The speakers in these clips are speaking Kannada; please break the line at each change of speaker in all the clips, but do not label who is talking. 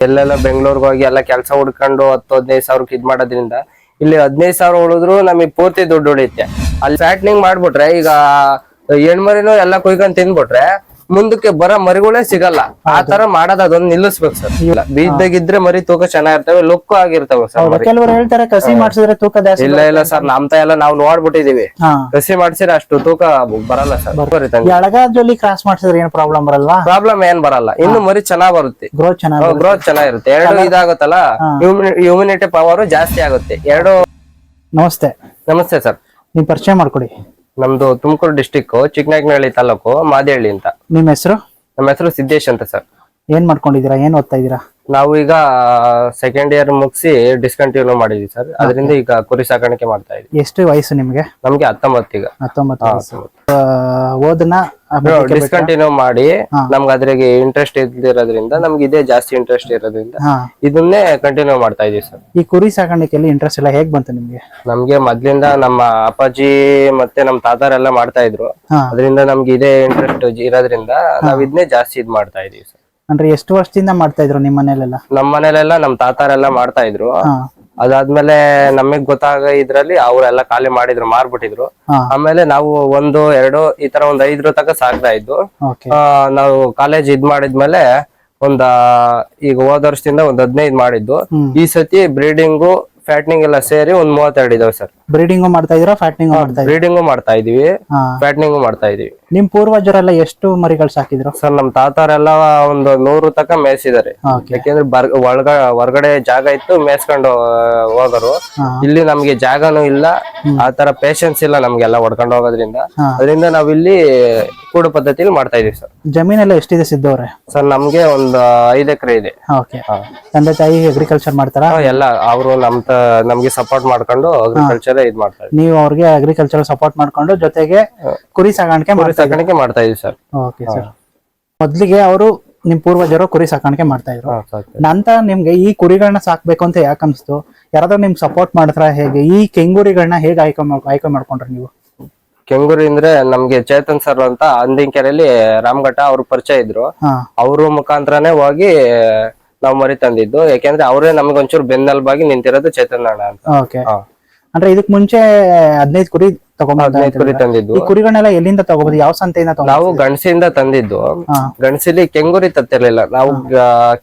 ಎಲ್ಲೆಲ್ಲ ಬೆಂಗಳೂರಿಗೆ ಹೋಗಿ ಎಲ್ಲ ಕೆಲಸ ಹುಡ್ಕೊಂಡು ಹತ್ತು ಹದಿನೈದು ಸಾವಿರಕ್ಕೆ ಇದ್ ಮಾಡೋದ್ರಿಂದ ಇಲ್ಲಿ ಹದಿನೈದು ಸಾವಿರ ಉಳಿದ್ರು ನಮಗೆ ಪೂರ್ತಿ ದುಡ್ಡು ಉಳಿಯುತ್ತೆ. ಅಲ್ಲಿ ಫ್ಯಾಟ್ನಿಂಗ್ ಮಾಡ್ಬಿಟ್ರೆ ಈಗ ಹೆಣ್ಮರಿನೂ ಎಲ್ಲ ಕುಯ್ಕೊಂಡ್ ತಿಂದ್ಬಿಟ್ರೆ ಮುಂದಕ್ಕೆ ಬರೋ ಮರಿಗಳೇ ಸಿಗಲ್ಲ. ಆ ತರ ಮಾಡೋದ್ ಅದೊಂದು ನಿಲ್ಲಿಸ್ಬೇಕು ಸರ್. ಇಲ್ಲ. ಬೀಜದಾಗಿದ್ರೆ ಮರಿ ತೂಕ ಚೆನ್ನಾಗಿರ್ತವೆ ಲುಕ್ ಆಗಿರ್ತವೆ ಸರ್ ಮರಿ.
ಕೆಲವರು ಹೇಳ್ತಾರೆ ಕಸಿ ಮಾಡಿಸಿದ್ರೆ ತೂಕ ಜಾಸ್ತಿ
ಇಲ್ಲ ಇಲ್ಲ ಸರ್ ನಮ್ತ ಎಲ್ಲ ನಾವು ನೋಡ್ಬಿಟ್ಟಿದೀವಿ.
ಹಾ.
ಕಸಿ ಮಾಡ್ಸಿದ್ರೆ ಅಷ್ಟು ತೂಕ ಬರಲ್ಲ ಸರ್
ಈ ಜೊಲಿ ಕ್ರಾಸ್ ಮಾಡಿಸಿದ್ರೆ ಏನ್ ಪ್ರಾಬ್ಲಮ್ ಬರಲ್ವಾ?
ಪ್ರಾಬ್ಲಮ್ ಏನ್ ಬರಲ್ಲ. ಇನ್ನು ಮರಿ ಚೆನ್ನಾಗ್ ಬರುತ್ತೆ.
ಗ್ರೋತ್ ಚೆನ್ನಾಗಿ
ಗ್ರೋತ್ ಚೆನ್ನಾಗಿರುತ್ತೆ. ಎರಡು ಇದಾಗುತ್ತಲ್ಲ ಇಮ್ಯುನಿಟಿ ಪವರ್ ಜಾಸ್ತಿ ಆಗುತ್ತೆ. ಎರಡು
ನಮಸ್ತೆ.
ನಮಸ್ತೆ ಸರ್.
ನೀವು ಪರಿಚಯ ಮಾಡ್ಕೊಡಿ.
ನಮ್ದು ತುಮಕೂರು ಡಿಸ್ಟಿಕ್ ಚಿಕ್ಕನಾಯಕನಹಳ್ಳಿ ತಾಲೂಕು ಮಾದೇಹಳ್ಳಿ ಅಂತ.
ನಿಮ್ಮ ಹೆಸರು?
ನಮ್ಮ ಹೆಸರು ಸಿದ್ದೇಶ್ ಅಂತ ಸರ್.
ಏನ್ ಮಾಡ್ಕೊಂಡಿದೀರಾ ಏನ್ ಓದ್ತಾ ಇದೀರಾ
ನಾವು ಈಗ ಸೆಕೆಂಡ್ ಇಯರ್ ಮುಗಿಸಿ ಡಿಸ್ಕಂಟಿನ್ಯೂ ಮಾಡಿದ್ವಿ ಸರ್ ಅದರಿಂದ ಈಗ ಕುರಿ ಸಾಕಾಣಿಕೆ ಮಾಡ್ತಾ ಇದ್ವಿ.
ಎಷ್ಟು ವಯಸ್ಸು ನಿಮಗೆ?
ನಮ್ಗೆ ಹತ್ತೊಂಬತ್ತು ಈಗ.
ಹತ್ತೊಂಬತ್ತು ಓದನ್ನ
ಡಿಸ್ಕಂಟಿನ್ಯೂ ಮಾಡಿ ನಮ್ಗೆ ಅದ್ರಿಗೆ ಇಂಟ್ರೆಸ್ಟ್ ಇಲ್ದಿರೋದ್ರಿಂದ ನಮ್ಗೆ ಇದೇ ಜಾಸ್ತಿ ಇಂಟ್ರೆಸ್ಟ್ ಇರೋದ್ರಿಂದ ಇದನ್ನೇ ಕಂಟಿನ್ಯೂ ಮಾಡ್ತಾ ಇದೀವಿ ಸರ್
ಈ ಕುರಿ ಸಾಕಾಣಿಕೆಯಲ್ಲಿ ಇಂಟ್ರೆಸ್ಟ್ ಎಲ್ಲ ಹೇಗ್ ಬಂತು ನಿಮ್ಗೆ?
ನಮ್ಗೆ ಮೊದ್ಲಿಂದ ನಮ್ಮ ಅಪ್ಪಾಜಿ ಮತ್ತೆ ನಮ್ ತಾತಾರೆಲ್ಲ ಮಾಡ್ತಾ ಇದ್ರು. ಅದರಿಂದ ನಮ್ಗೆ ಇದೇ ಇಂಟ್ರೆಸ್ಟ್ ಇರೋದ್ರಿಂದ ನಾವ್ ಇದನ್ನೇ ಜಾಸ್ತಿ ಇದ್ ಮಾಡ್ತಾ ಇದೀವಿ ಸರ್
ಅಂದ್ರೆ ಎಷ್ಟು ವರ್ಷದಿಂದ ಮಾಡ್ತಾ ಇದ್ರು ನಿಮ್ ಮನೇಲೆಲ್ಲ?
ನಮ್ ಮನೇಲೆಲ್ಲ ನಮ್ ತಾತಾರೆಲ್ಲ ಮಾಡ್ತಾ ಇದ್ರು.
ಹಾ.
ಅದಾದ್ಮೇಲೆ ನಮಗ್ ಗೊತ್ತಾಗ ಇದ್ರಲ್ಲಿ ಅವರೆಲ್ಲ ಖಾಲಿ ಮಾಡಿದ್ರು ಮಾರ್ಬಿಟ್ಟಿದ್ರು.
ಹಾ.
ಆಮೇಲೆ ನಾವು ಒಂದು ಎರಡು ಈ ತರ ಒಂದ್ ಐದ್ರ ತನಕ ಸಾಕ್ತಾ ಇದ್ದು.
ಓಕೆ.
ಆ, ನಾವು ಕಾಲೇಜ್ ಇದ್ ಮಾಡಿದ್ಮೇಲೆ ಒಂದ ಈಗ ಹೋದ ವರ್ಷದಿಂದ ಒಂದ್ ಹದಿನೈದು ಮಾಡಿದ್ದು.
ಹ್ಮ್.
ಈ ಸತಿ ಬ್ರೀಡಿಂಗು ಫ್ಯಾಟ್ನಿಂಗ್ ಎಲ್ಲ ಸೇರಿ ಒಂದ್ ಮೂವತ್ತೆರಡು ಇದಾವೆ ಸರ್.
ಬ್ರೀಡಿಂಗು ಮಾಡ್ತಾ ಇದೀರಾ ಫ್ಯಾಟ್ನಿಂಗ್ ಮಾಡ್ತಾ ಬ್ರೀಡಿಂಗ್
ಬ್ರೀಡಿಂಗು ಮಾಡ್ತಾ ಇದೀವಿ
ಹಾ.
ಫ್ಯಾಟ್ನಿಂಗು ಮಾಡ್ತಾ ಇದೀವಿ
ನಿಮ್ ಪೂರ್ವಜರೆಲ್ಲ ಎಷ್ಟು ಮರಿಗಳು ಸಾಕಿದ್ರು?
ಸರ್ ನಮ್ ತಾತಾರೆಲ್ಲ ಒಂದು ನೂರು ತಕ ಮೇಯಿಸಿದಾರೆ
ಓಕೆ
ಯಾಕೆಂದ್ರೆ ಬರ್ ಒಳಗ ಹೊರಗಡೆ ಜಾಗ ಇತ್ತು ಮೇಯ್ಸ್ಕೊಂಡು ಹೋಗರು
ಹಾ.
ಇಲ್ಲಿ ನಮ್ಗೆ ಜಾಗನೂ ಇಲ್ಲ ಆ ತರ ಪೇಶನ್ಸ್ ಇಲ್ಲ ನಮ್ಗೆಲ್ಲ ಹೊಡ್ಕೊಂಡು ಹೋಗೋದ್ರಿಂದ.
ಹಾ.
ಅದರಿಂದ ನಾವಿಲ್ಲಿ ಕೂಡು ಪದ್ಧತಿಲಿ ಮಾಡ್ತಾ ಇದೀವಿ ಸರ್.
ಜಮೀನೆಲ್ಲ ಎಷ್ಟಿದೆ ಸಿದ್ದವ್ರೆ?
ಸರ್ ನಮ್ಗೆ ಒಂದು ಐದ್ ಎಕರೆ ಇದೆ.
ಓಕೆ ತಂದೆ ತಾಯಿ ಅಗ್ರಿಕಲ್ಚರ್ ಮಾಡ್ತಾರಾ?
ಎಲ್ಲಾ ಎಲ್ಲ ಅವರು ನಮ್ ತ- ನಮ್ಗೆ ಸಪೋರ್ಟ್ ಮಾಡ್ಕೊಂಡು ಅಗ್ರಿಕಲ್ಚರ್ ಇದ್ ಮಾಡ್ತಾ ಇದ್ವಿ
ನೀವು ಅವ್ರಿಗೆ ಅಗ್ರಿಕಲ್ಚರ್ ಸಪೋರ್ಟ್ ಮಾಡ್ಕೊಂಡು ಜೊತೆಗೆ ಕುರಿ ಮಾಡ್ತಾ
ಸಾಕಾಣಿಕೆ ಮಾಡ್ತಾ ಇದೀವಿ ಸರ್.
ಓಕೆ ಸರ್ ಮೊದ್ಲಿಗೆ ಅವರು ನಿಮ್ ಪೂರ್ವಜರು ಕುರಿ ಸಾಕಾಣಿಕೆ ಮಾಡ್ತಾ ಇದ್ರು. ನಂತರ ನಿಮ್ಗೆ ಈ ಕುರಿಗಳನ್ನ ಸಾಕ್ಬೇಕು ಅಂತ ಯಾಕೆ ಅನ್ಸ್ತು? ಯಾರಾದ್ರೂ ನಿಮ್ ಸಪೋರ್ಟ್ ಮಾಡಿದ್ರ ಹೇಗೆ? ಈ ಕೆಂಗುರಿಗಳನ್ನ ಹೇಗೆ ಆಯ್ಕೆ ಮಾಡ್ ಆಯ್ಕೆ ಮಾಡ್ಕೊಂಡ್ರಿ ನೀವು?
ಕೆಂಗೂರಿ ಅಂದ್ರೆ ನಮ್ಗೆ ಚೇತನ್ ಸರ್ ಅಂತ ಅಂದಿನಕೆರೆಯಲ್ಲಿ ರಾಮ್ಘಟ್ಟ ಅವ್ರು ಪರಿಚಯ ಇದ್ರು.
ಹಾ.
ಅವ್ರ ಮುಖಾಂತರನೇ ಹೋಗಿ ನಾವು ಮರಿ ತಂದಿದ್ದು. ಯಾಕೆಂದ್ರೆ ಅವರೇ ನಮ್ಗೆ ಒಂಚೂರು ಬೆನ್ನೆಲುಬಾಗಿ ನಿಂತಿರೋದು ಚೇತನ್ ಅಣ್ಣ ಅಂತ.
ಓಕೆ
ಹಾ.
ಅಂದ್ರೆ ಇದಕ್ ಮುಂಚೆ ಹದಿನೈದು ಕುರಿ ತಗೊಂಡ್
ಹದಿನೈದು ಕುರಿ ತಂದಿದ್ದು.
ಈ ಕುರಿಗಳನ್ನೆಲ್ಲ ಎಲ್ಲಿಂದ ತಗೋಬಹುದು ಯಾವ ಸಂತೆಯಿಂದ ತಗೋ
ನಾವು ಗಣಸಿಂದ ತಂದಿದ್ದು. ಗಣಸಿಲಿ ಕೆಂಗುರಿ ತತ್ತಿರ್ಲಿಲ್ಲ. ನಾವು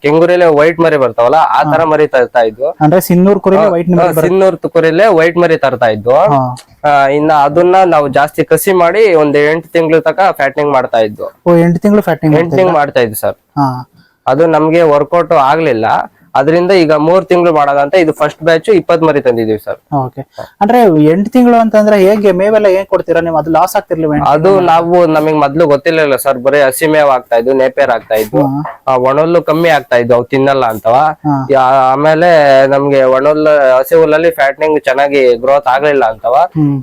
ಕೆಂಗುರಿಲೆ ವೈಟ್ ಮರಿ ಬರ್ತಾವಲ್ಲ ಆ ತರ ಮರಿ ತರ್ತಾ ಇದ್ವು
ಅಂದ್ರೆ ಸಿನ್ನೂರ್ ಕುರಿ ವೈಟ್
ಸಿನ್ನೂರ್ ಕುರಿಲೆ ವೈಟ್ ಮರಿ ತರ್ತಾ ಇದ್ವು ಇನ್ನ ಅದನ್ನ ನಾವು ಜಾಸ್ತಿ ಕಸಿ ಮಾಡಿ ಒಂದ್ ಎಂಟು ತಿಂಗಳು ತನಕ ಫ್ಯಾಟ್ನಿಂಗ್ ಮಾಡ್ತಾ ಇದ್ವು
ಎಂಟು ತಿಂಗಳು
ಫ್ಯಾಟ್ನಿಂಗ್ ಮಾಡ್ತಾ ಇದ್ವಿ ಸರ್. ಅದು ನಮ್ಗೆ ವರ್ಕೌಟ್ ಆಗ್ಲಿಲ್ಲ. ಅದರಿಂದ ಈಗ ಮೂರ್ ತಿಂಗಳು ಮಾಡೋದಂತ ಇದು ಫಸ್ಟ್ ಬ್ಯಾಚ್ ಇಪ್ಪತ್ ಮರಿ ತಂದಿದೀವಿ ಸರ್
ಓಕೆ ಅಂದ್ರೆ ಎಂಟು ತಿಂಗಳು ಅಂತಂದ್ರೆ ಹೇಗೆ ಮೇವೆಲ್ಲ ಏನ್ ಕೊಡ್ತೀರಾ ನೀವು? ಅದು ಲಾಸ್ ಆಗ್ತಿರ್ಲಿಲ್ಲ
ಅದು ನಾವು ನಮಗ್ ಮೊದ್ಲು ಗೊತ್ತಿರ್ಲಿಲ್ಲ ಸರ್ ಬರೀ ಹಸಿ ಮೇವ್ ಆಗ್ತಾ ಇದ್ವು ನೇಪೇರ್ ಆಗ್ತಾ ಇದ್ವು ಒಣಲ್ಲು ಕಮ್ಮಿ ಆಗ್ತಾ ಇದ್ವು ಅವು ತಿನ್ನಲ್ಲ ಅಂತವ. ಆಮೇಲೆ ನಮ್ಗೆ ಒಣಲ್ಲು ಹಸಿ ಹುಲ್ಲಲ್ಲಿ ಫ್ಯಾಟ್ನಿಂಗ್ ಚೆನ್ನಾಗಿ ಗ್ರೋತ್ ಆಗ್ಲಿಲ್ಲ ಅಂತವ.